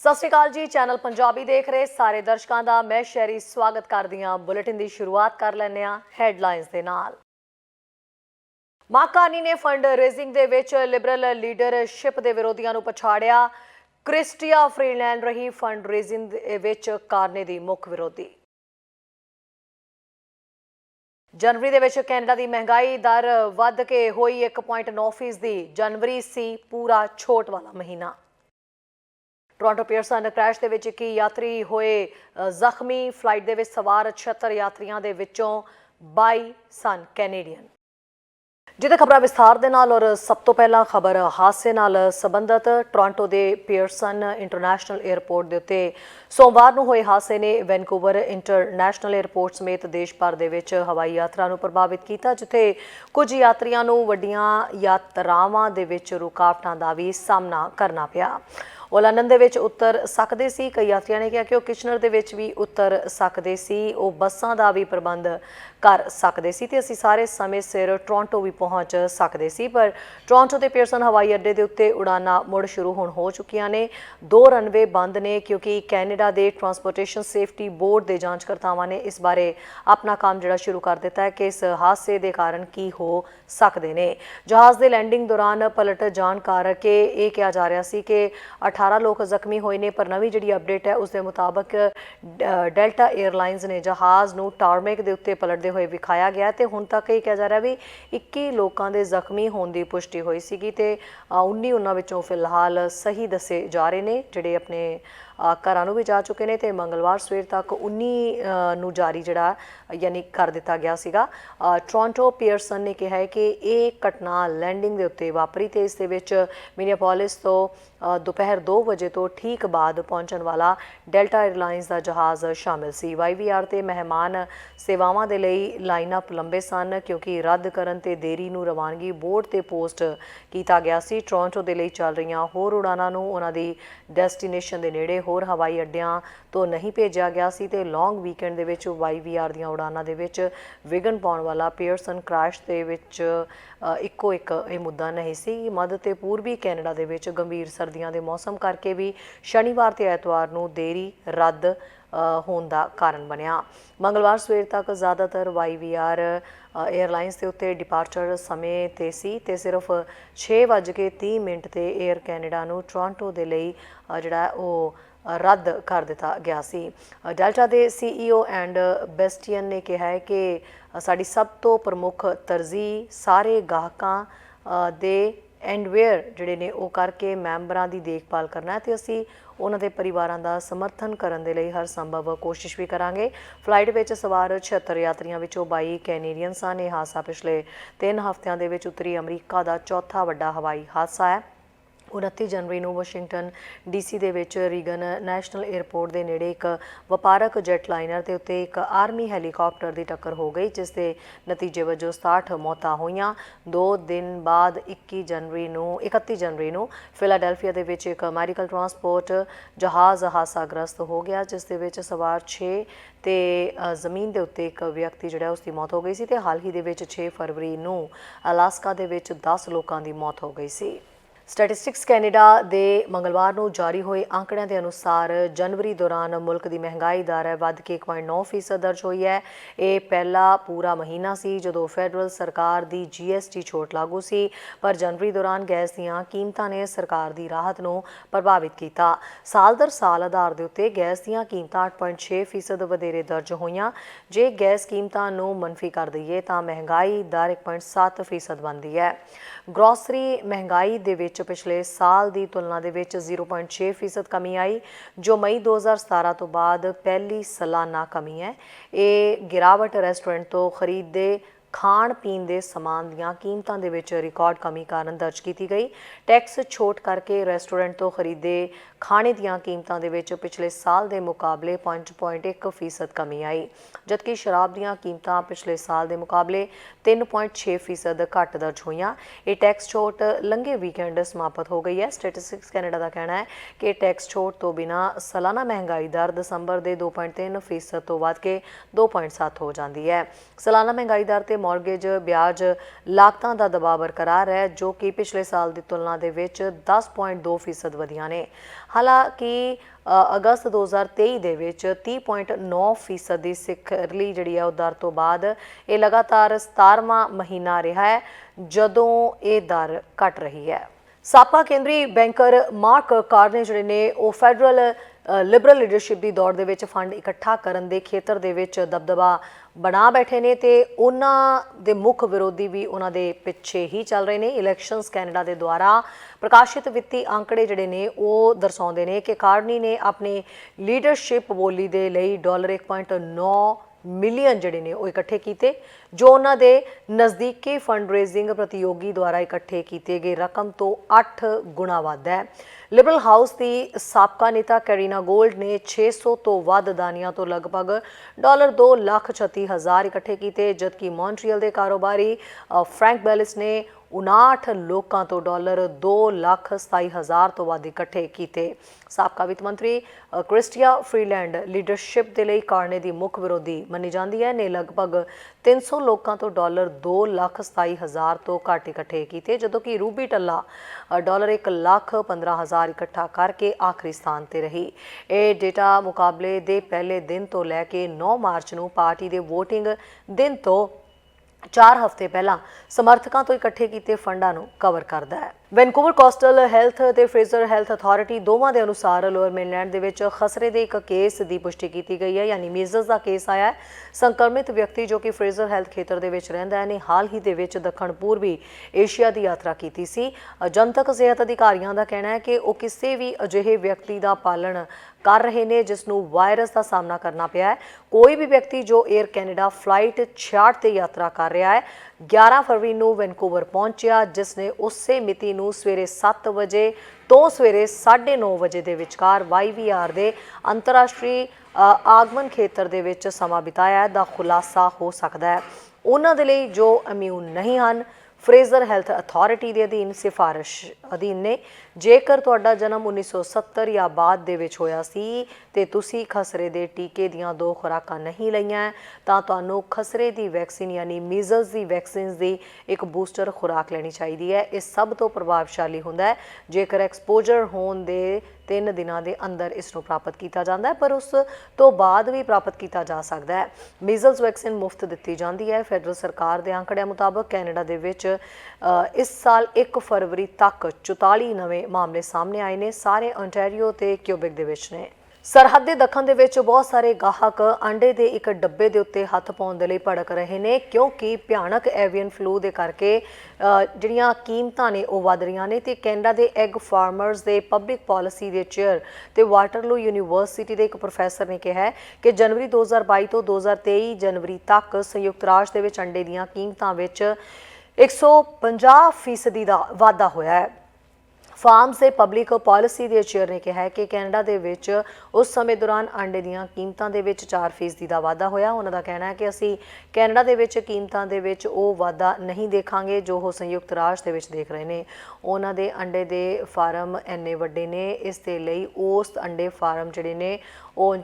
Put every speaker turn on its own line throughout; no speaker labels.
ਸਤਿ ਸ਼੍ਰੀ ਅਕਾਲ ਜੀ, ਚੈਨਲ ਪੰਜਾਬੀ ਦੇਖ ਰਹੇ ਸਾਰੇ ਦਰਸ਼ਕਾਂ ਦਾ ਮੈਂ ਸ਼ੈਰੀ ਸਵਾਗਤ ਕਰਦੀ ਹਾਂ। ਬੁਲੇਟਿਨ ਦੀ ਸ਼ੁਰੂਆਤ ਕਰ ਲੈਂਦੇ ਹਾਂ ਹੈਡਲਾਈਨਸ ਦੇ ਨਾਲ। ਮਾਕਾਨੀ ਨੇ ਫੰਡ ਰੇਜ਼ਿੰਗ ਦੇ ਵਿੱਚ ਲਿਬਰਲ ਲੀਡਰਸ਼ਿਪ ਦੇ ਵਿਰੋਧੀਆਂ ਨੂੰ ਪਛਾੜਿਆ। ਕ੍ਰਿਸਟੀਆ ਫਰੀਲੈਂਡ ਰਹੀ ਫੰਡ ਰੇਜ਼ਿੰਗ ਦੇ ਵਿੱਚ ਕਾਰਨੇ ਦੀ ਮੁੱਖ ਵਿਰੋਧੀ। ਜਨਵਰੀ ਦੇ ਵਿੱਚ ਕੈਨੇਡਾ ਦੀ ਮਹਿੰਗਾਈ ਦਰ ਵੱਧ ਕੇ ਹੋਈ। 1.9% ਫੀਸਦੀ ਜਨਵਰੀ ਸੀ, ਪੂਰਾ ਛੋਟ ਵਾਲਾ ਮਹੀਨਾ। ਟੋਰਾਂਟੋ ਪੀਅਰਸਨ ਕ੍ਰੈਸ਼ ਦੇ ਵਿੱਚ ਕੀ ਯਾਤਰੀ ਹੋਏ ਜ਼ਖਮੀ ਫਲਾਈਟ ਦੇ ਵਿੱਚ ਸਵਾਰ 76 ਯਾਤਰੀਆਂ ਦੇ ਵਿੱਚੋਂ 22 ਸਨ ਕੈਨੇਡੀਅਨ। ਜਿਹਦੇ ਖਬਰਾਂ ਵਿਸਥਾਰ ਦੇ ਨਾਲ ਔਰ ਸਭ ਤੋਂ ਪਹਿਲਾਂ ਖਬਰ ਹਾਦਸੇ ਨਾਲ ਸੰਬੰਧਿਤ ਟੋਰਾਂਟੋ ਦੇ ਪੀਅਰਸਨ ਇੰਟਰਨੈਸ਼ਨਲ 에ਅਰਪੋਰਟ ਦੇ ਉੱਤੇ ਸੋਮਵਾਰ ਨੂੰ ਹੋਏ ਹਾਦਸੇ ਨੇ ਵੈਨਕੂਵਰ ਇੰਟਰਨੈਸ਼ਨਲ 에ਅਰਪੋਰਟ ਸਮੇਤ ਦੇਸ਼ ਭਰ ਦੇ ਵਿੱਚ ਹਵਾਈ ਯਾਤਰਾ ਨੂੰ ਪ੍ਰਭਾਵਿਤ ਕੀਤਾ, ਜਿੱਥੇ ਕੁਝ ਯਾਤਰੀਆਂ ਨੂੰ ਵੱਡੀਆਂ ਯਾਤਰਾਵਾਂ ਦੇ ਵਿੱਚ ਰੁਕਾਵਟਾਂ ਦਾ ਵੀ ਸਾਹਮਣਾ ਕਰਨਾ ਪਿਆ। ਉਹ ਲੰਡਨ ਦੇ ਵਿੱਚ ਉਤਰ ਸਕਦੇ ਸੀ। ਕਈ ਯਾਤਰੀਆਂ ਨੇ ਕਿਹਾ ਕਿ ਉਹ ਕਿਸ਼ਨਰ ਦੇ ਵਿੱਚ ਵੀ ਉਤਰ ਸਕਦੇ ਸੀ। ਉਹ ਬੱਸਾਂ ਦਾ ਵੀ ਪ੍ਰਬੰਧ ਕਰ ਸਕਦੇ ਸੀ ਤੇ ਅਸੀਂ ਸਾਰੇ ਸਮੇਂ ਸਿਰ ਟੋਰਾਂਟੋ ਵੀ ਪਹੁੰਚ ਸਕਦੇ ਸੀ, ਪਰ ਟੋਰਾਂਟੋ ਤੇ ਪੀਅਰਸਨ ਹਵਾਈ ਅੱਡੇ ਦੇ ਉੱਤੇ ਉਡਾਨਾਂ ਮੁੜ ਸ਼ੁਰੂ ਹੋਣ ਹੋ ਚੁੱਕੀਆਂ ਨੇ। ਦੋ ਰਨਵੇ ਬੰਦ ਨੇ ਕਿਉਂਕਿ ਕੈਨੇਡਾ ਦੇ ਟਰਾਂਸਪੋਰਟੇਸ਼ਨ ਸੇਫਟੀ ਬੋਰਡ ਦੇ ਜਾਂਚਕਰਤਾਵਾਂ ਨੇ ਇਸ ਬਾਰੇ ਆਪਣਾ ਕੰਮ ਜਿਹੜਾ ਸ਼ੁਰੂ ਕਰ ਦਿੱਤਾ ਹੈ ਕਿ ਇਸ ਹਾਦਸੇ ਦੇ ਕਾਰਨ ਕੀ ਹੋ ਸਕਦੇ ਨੇ। ਜਹਾਜ਼ ਦੇ ਲੈਂਡਿੰਗ ਦੌਰਾਨ ਪਲਟ ਜਾਣ ਕਰਕੇ ਇਹ ਕਿਹਾ ਜਾ ਰਿਹਾ ਸੀ ਕਿ 18 ਲੋਕ ਜ਼ਖਮੀ ਹੋਏ ਨੇ, ਪਰ ਨਵੀਂ ਜਿਹੜੀ ਅਪਡੇਟ ਹੈ ਉਸ ਦੇ ਮੁਤਾਬਕ ਡ- ਡੈਲਟਾ 에ਅਰਲਾਈਨਸ ਨੇ ਜਹਾਜ਼ ਨੂੰ ਟਾਰਮੈਕ ਦੇ ਉੱਤੇ ਪਲਟ ਦੇ ਪਲਟਦੇ ਹੋਏ ਵਿਖਾਇਆ ਗਿਆ ਤੇ ਹੁਣ ਤੱਕ ਇਹ ਕਿਹਾ ਜਾ ਰਿਹਾ ਵੀ 21 ਲੋਕਾਂ ਦੇ ਜ਼ਖਮੀ ਹੋਣ ਦੀ ਪੁਸ਼ਟੀ ਹੋਈ ਸੀਗੀ ਤੇ ਅ, 19 ਉਹਨਾਂ ਵਿੱਚੋਂ ਫਿਲਹਾਲ ਸਹੀ ਦੱਸੇ ਜਾ ਰਹੇ ਨੇ ਜਿਹੜੇ ਆਪਣੇ ਘਰਾਂ ਨੂੰ ਵੀ ਜਾ ਚੁੱਕੇ ਨੇ ਤੇ ਮੰਗਲਵਾਰ ਸਵੇਰ ਤੱਕ 19 ਨੂੰ ਜਾਰੀ ਜਿਹੜਾ ਯਾਨੀ ਕਰ ਦਿੱਤਾ ਗਿਆ ਸੀਗਾ। ਅ, ਟੋਰਾਂਟੋ ਪੀਅਰਸਨ ਨੇ ਕਿਹਾ ਹੈ ਕਿ ਇਹ ਘਟਨਾ ਲੈਂਡਿੰਗ ਦੇ ਉੱਤੇ ਵਾਪਰੀ ਤੇ ਇਸ ਦੇ ਵਿੱਚ ਮਿਨੀਆਪੋਲਿਸ ਤੋਂ ਦੁਪਹਿਰ 2 ਵਜੇ ਤੋਂ ਠੀਕ ਬਾਅਦ ਪਹੁੰਚਣ ਵਾਲਾ ਡੈਲਟਾ 에ਅਰਲਾਈਨਸ ਦਾ ਜਹਾਜ਼ ਸ਼ਾਮਿਲ ਸੀ। ਵਾਈਵੀਆਰ ਤੇ ਮਹਿਮਾਨ ਸੇਵਾਵਾਂ ਦੇ ਲਈ ਲਾਈਨਅਪ ਲੰਬੇ ਸਨ ਕਿਉਂਕਿ ਰੱਦ ਕਰਨ ਤੇ ਦੇਰੀ ਨੂੰ ਰਵਾਨਗੀ ਬੋਰਡ ਤੇ ਪੋਸਟ ਕੀਤਾ ਗਿਆ ਸੀ। ਟੋਰਾਂਟੋ ਦੇ ਲਈ ਚੱਲ ਰਹੀਆਂ ਹੋਰ ਉਡਾਨਾਂ ਨੂੰ ਉਹਨਾਂ ਦੀ ਡੈਸਟੀਨੇਸ਼ਨ ਦੇ ਨੇੜੇ ਹੋਰ ਹਵਾਈ ਅੱਡਿਆਂ ਤੋਂ ਨਹੀਂ ਭੇਜਿਆ ਗਿਆ ਸੀ ਤੇ ਲੌਂਗ ਵੀਕਐਂਡ ਦੇ ਵਿੱਚ ਵਾਈਵੀਆਰ ਦੀਆਂ ਉਡਾਨਾਂ ਦੇ ਵਿੱਚ ਵਿਘਨ ਪਾਉਣ ਵਾਲਾ ਪੀਅਰਸਨ ਕ੍ਰੈਸ਼ ਦੇ ਵਿੱਚ ਇੱਕੋ ਇੱਕ ਇਹ ਮੁੱਦਾ ਨਹੀਂ ਸੀ। ਮੱਧ ਤੇ ਪੂਰਬੀ ਕੈਨੇਡਾ ਦੇ ਵਿੱਚ ਗੰਭੀਰ ਸਰਦੀਆਂ ਦੇ ਮੌਸਮ ਕਰਕੇ ਵੀ ਸ਼ਨੀਵਾਰ ਤੇ ਐਤਵਾਰ ਨੂੰ ਦੇਰੀ, ਰੱਦ ਹੋਣ ਦਾ ਕਾਰਨ ਬਣਿਆ। ਮੰਗਲਵਾਰ ਸਵੇਰ ਤੱਕ ਜ਼ਿਆਦਾਤਰ ਵਾਈਵੀਆਰ 에ਅਰਲਾਈਨਸ ਦੇ ਉੱਤੇ ਡਿਪਾਰਚਰ ਸਮੇਂ ਤੇ ਸੀ ਤੇ ਸਿਰਫ 6:30 ਮਿੰਟ ਤੇ 에ਅਰ ਕੈਨੇਡਾ ਨੂੰ ਟੋਰਾਂਟੋ ਦੇ ਲਈ ਜਿਹੜਾ ਉਹ ਰੱਦ ਕਰ ਦਿੱਤਾ ਗਿਆ ਸੀ। ਡੈਲਟਾ ਦੇ ਸੀਈਓ ਐਂਡ ਬੈਸਟੀਅਨ ਨੇ ਕਿਹਾ ਹੈ ਕਿ ਸਾਡੀ ਸਭ ਤੋਂ ਪ੍ਰਮੁੱਖ ਤਰਜੀਹ ਸਾਰੇ ਗਾਹਕਾਂ ਦੇ ਐਂਡਵੇਅਰ ਜਿਹੜੇ ਨੇ ਉਹ ਕਰਕੇ ਮੈਂਬਰਾਂ ਦੀ ਦੇਖਭਾਲ ਕਰਨਾ ਹੈ ਤੇ ਅਸੀਂ ਉਹਨਾਂ ਦੇ ਪਰਿਵਾਰਾਂ ਦਾ ਸਮਰਥਨ ਕਰਨ ਦੇ ਲਈ ਹਰ ਸੰਭਵ ਕੋਸ਼ਿਸ਼ ਵੀ ਕਰਾਂਗੇ। ਫਲਾਈਟ ਵਿੱਚ ਸਵਾਰ 76 ਯਾਤਰੀਆਂ ਵਿੱਚੋਂ 22 ਕੈਨੇਡੀਅਨ ਸਨ। ਇਹ ਹਾਦਸਾ ਪਿਛਲੇ 3 ਹਫ਼ਤਿਆਂ ਦੇ ਵਿੱਚ ਉੱਤਰੀ ਅਮਰੀਕਾ ਦਾ ਚੌਥਾ ਵੱਡਾ ਹਵਾਈ ਹਾਦਸਾ ਹੈ। 29 ਜਨਵਰੀ ਨੂੰ ਵਾਸ਼ਿੰਗਟਨ ਡੀਸੀ ਦੇ ਵਿੱਚ ਰੀਗਨ ਨੈਸ਼ਨਲ 에ਅਰਪੋਰਟ ਦੇ ਨੇੜੇ ਇੱਕ ਵਪਾਰਕ ਜੈਟ ਲਾਈਨਰ ਦੇ ਉੱਤੇ ਇੱਕ ਆਰਮੀ ਹੈਲੀਕਾਪਟਰ ਦੀ ਟੱਕਰ ਹੋ ਗਈ, ਜਿਸ ਦੇ ਨਤੀਜੇ ਵਜੋਂ 67 ਮੌਤਾਂ ਹੋਈਆਂ। ਦੋ ਦਿਨ ਬਾਅਦ 21 ਜਨਵਰੀ ਨੂੰ 31 ਜਨਵਰੀ ਨੂੰ ਫਿਲਾਡੈਲਫੀਆ ਦੇ ਵਿੱਚ ਇੱਕ ਅਮਰੀਕਨ ਟਰਾਂਸਪੋਰਟ ਜਹਾਜ਼ ਹਾਦਸਾਗ੍ਰਸਤ ਹੋ ਗਿਆ, ਜਿਸ ਦੇ ਵਿੱਚ ਸਵਾਰ 6 ਤੇ ਜ਼ਮੀਨ ਦੇ ਉੱਤੇ ਇੱਕ ਵਿਅਕਤੀ ਜਿਹੜਾ ਉਸ ਦੀ ਮੌਤ ਹੋ ਗਈ ਸੀ ਤੇ ਹਾਲ ਹੀ ਦੇ ਵਿੱਚ 6 ਫਰਵਰੀ ਨੂੰ ਅਲਾਸਕਾ ਦੇ ਵਿੱਚ 10 ਲੋਕਾਂ ਦੀ ਮੌਤ ਹੋ ਗਈ ਸੀ। ਸਟੈਟਿਸਟਿਕਸ ਕੈਨੇਡਾ ਦੇ ਮੰਗਲਵਾਰ ਨੂੰ ਜਾਰੀ ਹੋਏ ਅੰਕੜਿਆਂ ਦੇ ਅਨੁਸਾਰ ਜਨਵਰੀ ਦੌਰਾਨ ਮੁਲਕ ਦੀ ਮਹਿੰਗਾਈ ਦਰ ਵੱਧ ਕੇ 1.9% ਦਰਜ ਹੋਈ ਹੈ। ਇਹ ਪਹਿਲਾ ਪੂਰਾ ਮਹੀਨਾ ਸੀ ਜਦੋਂ ਫੈਡਰਲ ਸਰਕਾਰ ਦੀ ਜੀਐਸਟੀ ਛੋਟ ਲਾਗੂ ਸੀ, ਪਰ ਜਨਵਰੀ ਦੌਰਾਨ ਗੈਸ ਦੀਆਂ ਕੀਮਤਾਂ ਨੇ ਸਰਕਾਰ ਦੀ ਰਾਹਤ ਨੂੰ ਪ੍ਰਭਾਵਿਤ ਕੀਤਾ। ਸਾਲ ਦਰ ਸਾਲ ਆਧਾਰ ਦੇ ਉੱਤੇ ਗੈਸ ਦੀਆਂ ਕੀਮਤਾਂ 8.6% ਵਧੇਰੇ ਦਰਜ ਹੋਈਆਂ। ਜੇ ਗੈਸ ਕੀਮਤਾਂ ਨੂੰ ਮੰਨਫੀ ਕਰ ਦਈਏ ਤਾਂ ਮਹਿੰਗਾਈ ਦਰ 1.7% ਬਣਦੀ ਹੈ। ਗਰੋਸਰੀ ਮਹਿੰਗਾਈ ਦੇ ਵਿੱਚ ਪਿਛਲੇ ਸਾਲ ਦੀ ਤੁਲਨਾ ਦੇ ਵਿੱਚ 0.6% ਕਮੀ ਆਈ, ਜੋ ਮਈ 2017 ਤੋਂ ਬਾਅਦ ਪਹਿਲੀ ਸਾਲਾਨਾ ਕਮੀ ਹੈ। ਇਹ ਗਿਰਾਵਟ ਰੈਸਟੋਰੈਂਟ ਤੋਂ ਖਰੀਦੇ ਖਾਣ ਪੀਣ ਦੇ ਸਮਾਨ ਦੀਆਂ ਕੀਮਤਾਂ ਦੇ ਵਿੱਚ ਰਿਕਾਰਡ ਕਮੀ ਕਾਰਨ ਦਰਜ ਕੀਤੀ ਗਈ। ਟੈਕਸ ਛੋਟ ਕਰਕੇ ਰੈਸਟੋਰੈਂਟ ਤੋਂ ਖਰੀਦੇ ਖਾਣੇ ਦੀਆਂ ਕੀਮਤਾਂ ਦੇ ਵਿੱਚ ਪਿਛਲੇ ਸਾਲ ਦੇ ਮੁਕਾਬਲੇ 5.1% ਕਮੀ ਆਈ। ਜਦਕਿ ਸ਼ਰਾਬ ਦੀਆਂ ਕੀਮਤਾਂ ਪਿਛਲੇ ਸਾਲ ਦੇ ਮੁਕਾਬਲੇ 3.6% ਘੱਟ ਦਰਜ ਹੋਈਆਂ। ਇਹ ਟੈਕਸ ਛੋਟ ਲੰਘੇ ਵੀਕਐਂਡ ਸਮਾਪਤ ਹੋ ਗਈ ਹੈ। ਸਟੈਟਿਸਟਿਕਸ ਕੈਨੇਡਾ ਦਾ ਕਹਿਣਾ ਹੈ ਕਿ ਟੈਕਸ ਛੋਟ ਤੋਂ ਬਿਨਾ ਸਾਲਾਨਾ ਮਹਿੰਗਾਈ ਦਰ ਦਸੰਬਰ ਦੇ 2.3% ਤੋਂ ਵੱਧ ਕੇ 2.7 ਹੋ ਜਾਂਦੀ ਹੈ। ਸਾਲਾਨਾ ਮਹਿੰਗਾਈ ਦਰ ਤੇ ਮਾਰਗੇਜ ਵਿਆਜ ਲਾਗਤਾਂ ਦਾ ਦਬਾਅ ਬਰਕਰਾਰ ਹੈ ਜੋ ਕਿ ਪਿਛਲੇ ਸਾਲ ਦੀ ਤੁਲਨਾ ਦੇ ਵਿੱਚ 10.2% ਵਧੀਆਂ ਨੇ। ਹਾਲਾਂਕਿ ਅ, ਅਗਸਤ 2023 ਦੇ ਵਿੱਚ 30.9% ਦੀ ਸਿਖਰਲੀ ਜਿਹੜੀ ਹੈ ਉਹ ਦਰ ਤੋਂ ਬਾਅਦ ਇਹ ਲਗਾਤਾਰ 17ਵਾਂ ਮਹੀਨਾ ਰਿਹਾ ਹੈ ਜਦੋਂ ਇਹ ਦਰ ਘਟ ਰਹੀ ਹੈ। ਸਾਬਕਾ ਕੇਂਦਰੀ ਬੈਂਕਰ ਮਾਰਕ ਕਾਰਨੇ ਜਿਹੜੇ ਨੇ ਉਹ ਫੈਡਰਲ ਲਿਬਰਲ ਲੀਡਰਸ਼ਿਪ ਦੀ ਦੌੜ ਦੇ ਵਿੱਚ ਫੰਡ ਇਕੱਠਾ ਕਰਨ ਦੇ ਖੇਤਰ ਦੇ ਵਿੱਚ ਦਬਦਬਾ ਬਣਾ ਬੈਠੇ ਨੇ ਤੇ ਉਹਨਾਂ ਦੇ ਮੁੱਖ ਵਿਰੋਧੀ ਵੀ ਉਹਨਾਂ ਦੇ ਪਿੱਛੇ ਹੀ ਚੱਲ ਰਹੇ ਨੇ। ਇਲੈਕਸ਼ਨਸ ਕੈਨੇਡਾ ਦੇ ਦੁਆਰਾ ਪ੍ਰਕਾਸ਼ਿਤ ਵਿੱਤੀ ਅੰਕੜੇ ਜਿਹੜੇ ਨੇ, ਉਹ ਦਰਸਾਉਂਦੇ ਨੇ ਕਿ ਕਾਰਨੀ ਨੇ ਆਪਣੀ ਲੀਡਰਸ਼ਿਪ ਬੋਲੀ ਦੇ ਲਈ ਡਾਲਰ 1.9 ਮਿਲੀਅਨ ਜਿਹੜੇ ਨੇ, ਉਹ ਇਕੱਠੇ ਕੀਤੇ, ਜੋ ਉਹਨਾਂ ਦੇ ਨਜ਼ਦੀਕੀ ਫੰਡ ਰੇਜ਼ਿੰਗ ਪ੍ਰਤੀਯੋਗੀ ਦੁਆਰਾ ਇਕੱਠੇ ਕੀਤੇ ਗਏ ਰਕਮ ਤੋਂ 8 ਗੁਣਾ ਵੱਧ ਹੈ। ਲਿਬਰਲ ਹਾਊਸ ਦੀ ਸਾਬਕਾ ਨੇਤਾ ਕੈਰੀਨਾ ਗੋਲਡ ਨੇ 600 ਤੋਂ ਵੱਧ ਦਾਨੀਆਂ ਤੋਂ ਲਗਭਗ ਡਾਲਰ 2 ਲੱਖ 36 ਹਜ਼ਾਰ ਇਕੱਠੇ ਕੀਤੇ ਜਦਕਿ ਮੌਂਟਰੀਅਲ ਦੇ ਕਾਰੋਬਾਰੀ ਅ, ਫਰੈਂਕ ਬੈਲਿਸ ਨੇ 59 ਲੋਕਾਂ ਤੋਂ ਡਾਲਰ 2 ਲੱਖ 27 ਹਜ਼ਾਰ ਤੋਂ ਵੱਧ ਇਕੱਠੇ ਕੀਤੇ। ਸਾਬਕਾ ਵਿੱਤ ਮੰਤਰੀ ਕ੍ਰਿਸਟੀਆ ਫਰੀਲੈਂਡ ਲੀਡਰਸ਼ਿਪ ਦੇ ਲਈ ਕਾਰਨੇ ਦੀ ਮੁੱਖ ਵਿਰੋਧੀ ਮੰਨੀ ਜਾਂਦੀ ਹੈ। ਨੇ ਲਗਭਗ 300 ਲੋਕਾਂ ਤੋਂ ਡਾਲਰ 2 ਲੱਖ 27 ਹਜ਼ਾਰ ਤੋਂ ਘੱਟ ਇਕੱਠੇ ਕੀਤੇ ਜਦੋਂ ਕਿ ਰੂਬੀ ਟੱਲਾ ਅ, ਡਾਲਰ 1 ਲੱਖ 15 ਹਜ਼ਾਰ ਇਕੱਠਾ ਕਰਕੇ ਆਖਰੀ ਸਥਾਨ ਤੇ ਰਹੀ। ਇਹ ਡੇਟਾ ਮੁਕਾਬਲੇ ਦੇ ਪਹਿਲੇ ਦਿਨ ਤੋਂ ਲੈ ਕੇ 9 ਮਾਰਚ ਨੂੰ ਪਾਰਟੀ ਦੇ VOTING ਦਿਨ ਤੋਂ 4 ਹਫ਼ਤੇ ਪਹਿਲਾਂ ਸਮਰਥਕਾਂ ਤੋਂ ਇਕੱਠੇ ਕੀਤੇ ਫੰਡਾਂ ਨੂੰ ਕਵਰ ਕਰਦਾ ਹੈ। ਵੈਨਕੂਵਰ ਕੋਸਟਲ ਹੈਲਥ ਤੇ ਫਰੇਜ਼ਰ ਹੈਲਥ ਅਥਾਰਟੀ ਦੋਵਾਂ ਦੇ ਅਨੁਸਾਰ ਲੋਅਰ ਮੇਨਲੈਂਡ ਦੇ ਵਿੱਚ ਖਸਰੇ ਦੇ ਇੱਕ ਕੇਸ ਦੀ ਪੁਸ਼ਟੀ ਕੀਤੀ ਗਈ ਹੈ, ਯਾਨੀ ਮੀਜ਼ਲਸ ਦਾ ਕੇਸ ਆਇਆ ਹੈ। ਸੰਕਰਮਿਤ ਵਿਅਕਤੀ ਜੋ ਕਿ ਫਰੇਜ਼ਰ ਹੈਲਥ ਖੇਤਰ ਦੇ ਵਿੱਚ ਰਹਿੰਦਾ ਹੈ, ਨੇ ਹਾਲ ਹੀ ਦੇ ਵਿੱਚ ਦੱਖਣ ਪੂਰਬੀ ਏਸ਼ੀਆ ਦੀ ਯਾਤਰਾ ਕੀਤੀ ਸੀ। ਜਨਤਕ ਸਿਹਤ ਅਧਿਕਾਰੀਆਂ ਦਾ ਕਹਿਣਾ ਹੈ ਕਿ ਉਹ ਕਿਸੇ ਵੀ ਅਜਿਹੇ ਵਿਅਕਤੀ ਦਾ ਪਾਲਣ ਕਰ ਰਹੇ ਨੇ, ਜਿਸ ਨੂੰ ਵਾਇਰਸ ਦਾ ਸਾਹਮਣਾ ਕਰਨਾ ਪਿਆ ਹੈ। ਕੋਈ ਵੀ ਵਿਅਕਤੀ ਜੋ 에ਅਰ ਕੈਨੇਡਾ ਫਲਾਈਟ 66 ਤੇ ਯਾਤਰਾ ਕਰ ਰਿਹਾ ਹੈ 11 ਫਰਵਰੀ ਨੂੰ ਵੈਨਕੂਵਰ ਪਹੁੰਚਿਆ, ਜਿਸ ਨੇ ਉਸੇ ਮਿਤੀ ਨੂੰ ਸਵੇਰੇ 7 ਵਜੇ ਤੋਂ ਸਵੇਰੇ 9:30 ਵਜੇ ਦੇ ਵਿਚਕਾਰ YVR ਦੇ ਅੰਤਰਰਾਸ਼ਟਰੀ ਆਗਮਨ ਖੇਤਰ ਦੇ ਵਿੱਚ ਸਮਾਂ ਬਿਤਾਇਆ ਦਾ ਖੁਲਾਸਾ ਹੋ ਸਕਦਾ ਹੈ। ਉਹਨਾਂ ਦੇ ਲਈ ਜੋ ਇਮਿਊਨ ਨਹੀਂ ਹਨ ਫਰੇਜ਼ਰ ਹੈਲਥ ਅਥਾਰਟੀ ਦੇ ਅਧੀਨ ਸਿਫਾਰਿਸ਼ ਅਧੀਨ ਨੇ। ਜੇਕਰ ਤੁਹਾਡਾ ਜਨਮ 1970 ਜਾਂ ਬਾਅਦ ਦੇ ਵਿੱਚ ਹੋਇਆ ਸੀ ਤੇ ਤੁਸੀਂ ਖਸਰੇ ਦੇ ਟੀਕੇ ਦੀਆਂ ਦੋ ਖੁਰਾਕਾਂ ਨਹੀਂ ਲਈਆਂ, ਤਾਂ ਤੁਹਾਨੂੰ ਖਸਰੇ ਦੀ ਵੈਕਸੀਨ ਯਾਨੀ ਮੀਜ਼ਲਸ ਦੀ ਵੈਕਸੀਨਸ ਦੀ ਇੱਕ ਬੂਸਟਰ ਖੁਰਾਕ ਲੈਣੀ ਚਾਹੀਦੀ ਹੈ। ਇਹ ਸਭ ਤੋਂ ਪ੍ਰਭਾਵਸ਼ਾਲੀ ਹੁੰਦਾ ਹੈ। ਜੇਕਰ ਐਕਸਪੋਜ਼ਰ ਹੋਣ ਦੇ ਤਿੰਨ ਦਿਨਾਂ ਦੇ ਅੰਦਰ ਇਸ ਨੂੰ ਪ੍ਰਾਪਤ ਕੀਤਾ ਜਾਂਦਾ ਹੈ, ਪਰ ਉਸ ਤੋਂ ਬਾਅਦ ਵੀ ਪ੍ਰਾਪਤ ਕੀਤਾ ਜਾ ਸਕਦਾ ਹੈ। ਮੀਜ਼ਲਸ ਵੈਕਸੀਨ ਮੁਫਤ ਦਿੱਤੀ ਜਾਂਦੀ ਹੈ। ਫੈਡਰਲ ਸਰਕਾਰ ਦੇ ਅੰਕੜਿਆਂ ਮੁਤਾਬਕ ਕੈਨੇਡਾ ਦੇ ਵਿੱਚ ਇਸ ਸਾਲ 1 ਫਰਵਰੀ ਤੱਕ 44 ਨਵੇਂ ਮਾਮਲੇ ਸਾਹਮਣੇ ਆਏ ਨੇ। ਸਾਰੇ ontario ਤੇ ਕਿਊਬਿਕ ਦੇ ਵਿੱਚ ਨੇ। ਸਰਹੱਦ ਦੇ ਦੱਖਣ ਦੇ ਵਿੱਚ ਬਹੁਤ ਸਾਰੇ ਗਾਹਕ ਅੰਡੇ ਦੇ ਇੱਕ ਡੱਬੇ ਦੇ ਉੱਤੇ ਹੱਥ ਪਾਉਣ ਦੇ ਲਈ ਭੜਕ ਰਹੇ ਨੇ, ਕਿਉਂਕਿ ਭਿਆਨਕ ਐਵੀਅਨ ਫਲੂ ਦੇ ਕਰਕੇ ਜਿਹੜੀਆਂ ਕੀਮਤਾਂ ਨੇ ਉਹ ਵਧ ਰਹੀਆਂ ਨੇ ਤੇ ਕੈਨੇਡਾ ਦੇ ਐਗ ਫਾਰਮਰਸ ਦੇ ਪਬਲਿਕ ਪਾਲਿਸੀ ਦੇ ਚੇਅਰ ਤੇ ਵਾਟਰਲੂ ਯੂਨੀਵਰਸਿਟੀ ਦੇ ਇੱਕ ਪ੍ਰੋਫੈਸਰ ਨੇ ਕਿਹਾ ਹੈ ਕਿ ਜਨਵਰੀ 2022 ਤੋਂ 2023 ਜਨਵਰੀ ਤੱਕ ਸੰਯੁਕਤ ਰਾਜ ਦੇ ਵਿੱਚ ਅੰਡੇ ਦੀਆਂ ਕੀਮਤਾਂ ਵਿੱਚ 150 ਫੀਸਦੀ ਦਾ ਵਾਧਾ ਹੋਇਆ ਹੈ। ਫਾਰਮਸ ਦੇ ਪਬਲਿਕ ਪਾਲਿਸੀ ਦੇ ਚੇਅਰ ਨੇ ਕਿਹਾ ਹੈ ਕਿ ਕੈਨੇਡਾ ਦੇ ਵਿੱਚ ਉਸ ਸਮੇਂ ਦੌਰਾਨ ਅੰਡੇ ਦੀਆਂ ਕੀਮਤਾਂ ਦੇ ਵਿੱਚ 4% ਦਾ ਵਾਧਾ ਹੋਇਆ। ਉਹਨਾਂ ਦਾ ਕਹਿਣਾ ਹੈ ਕਿ ਅਸੀਂ ਕੈਨੇਡਾ ਦੇ ਵਿੱਚ ਕੀਮਤਾਂ ਦੇ ਵਿੱਚ ਉਹ ਵਾਧਾ ਨਹੀਂ ਦੇਖਾਂਗੇ ਜੋ ਉਹ ਸੰਯੁਕਤ ਰਾਜ ਦੇ ਵਿੱਚ ਦੇਖ ਰਹੇ ਨੇ। ਉਹਨਾਂ ਦੇ ਅੰਡੇ ਦੇ ਫਾਰਮ ਐਨੇ ਵੱਡੇ ਨੇ, ਇਸ ਦੇ ਲਈ ਉਸ ਅੰਡੇ ਫਾਰਮ ਜਿਹੜੇ ਨੇ ਉਹ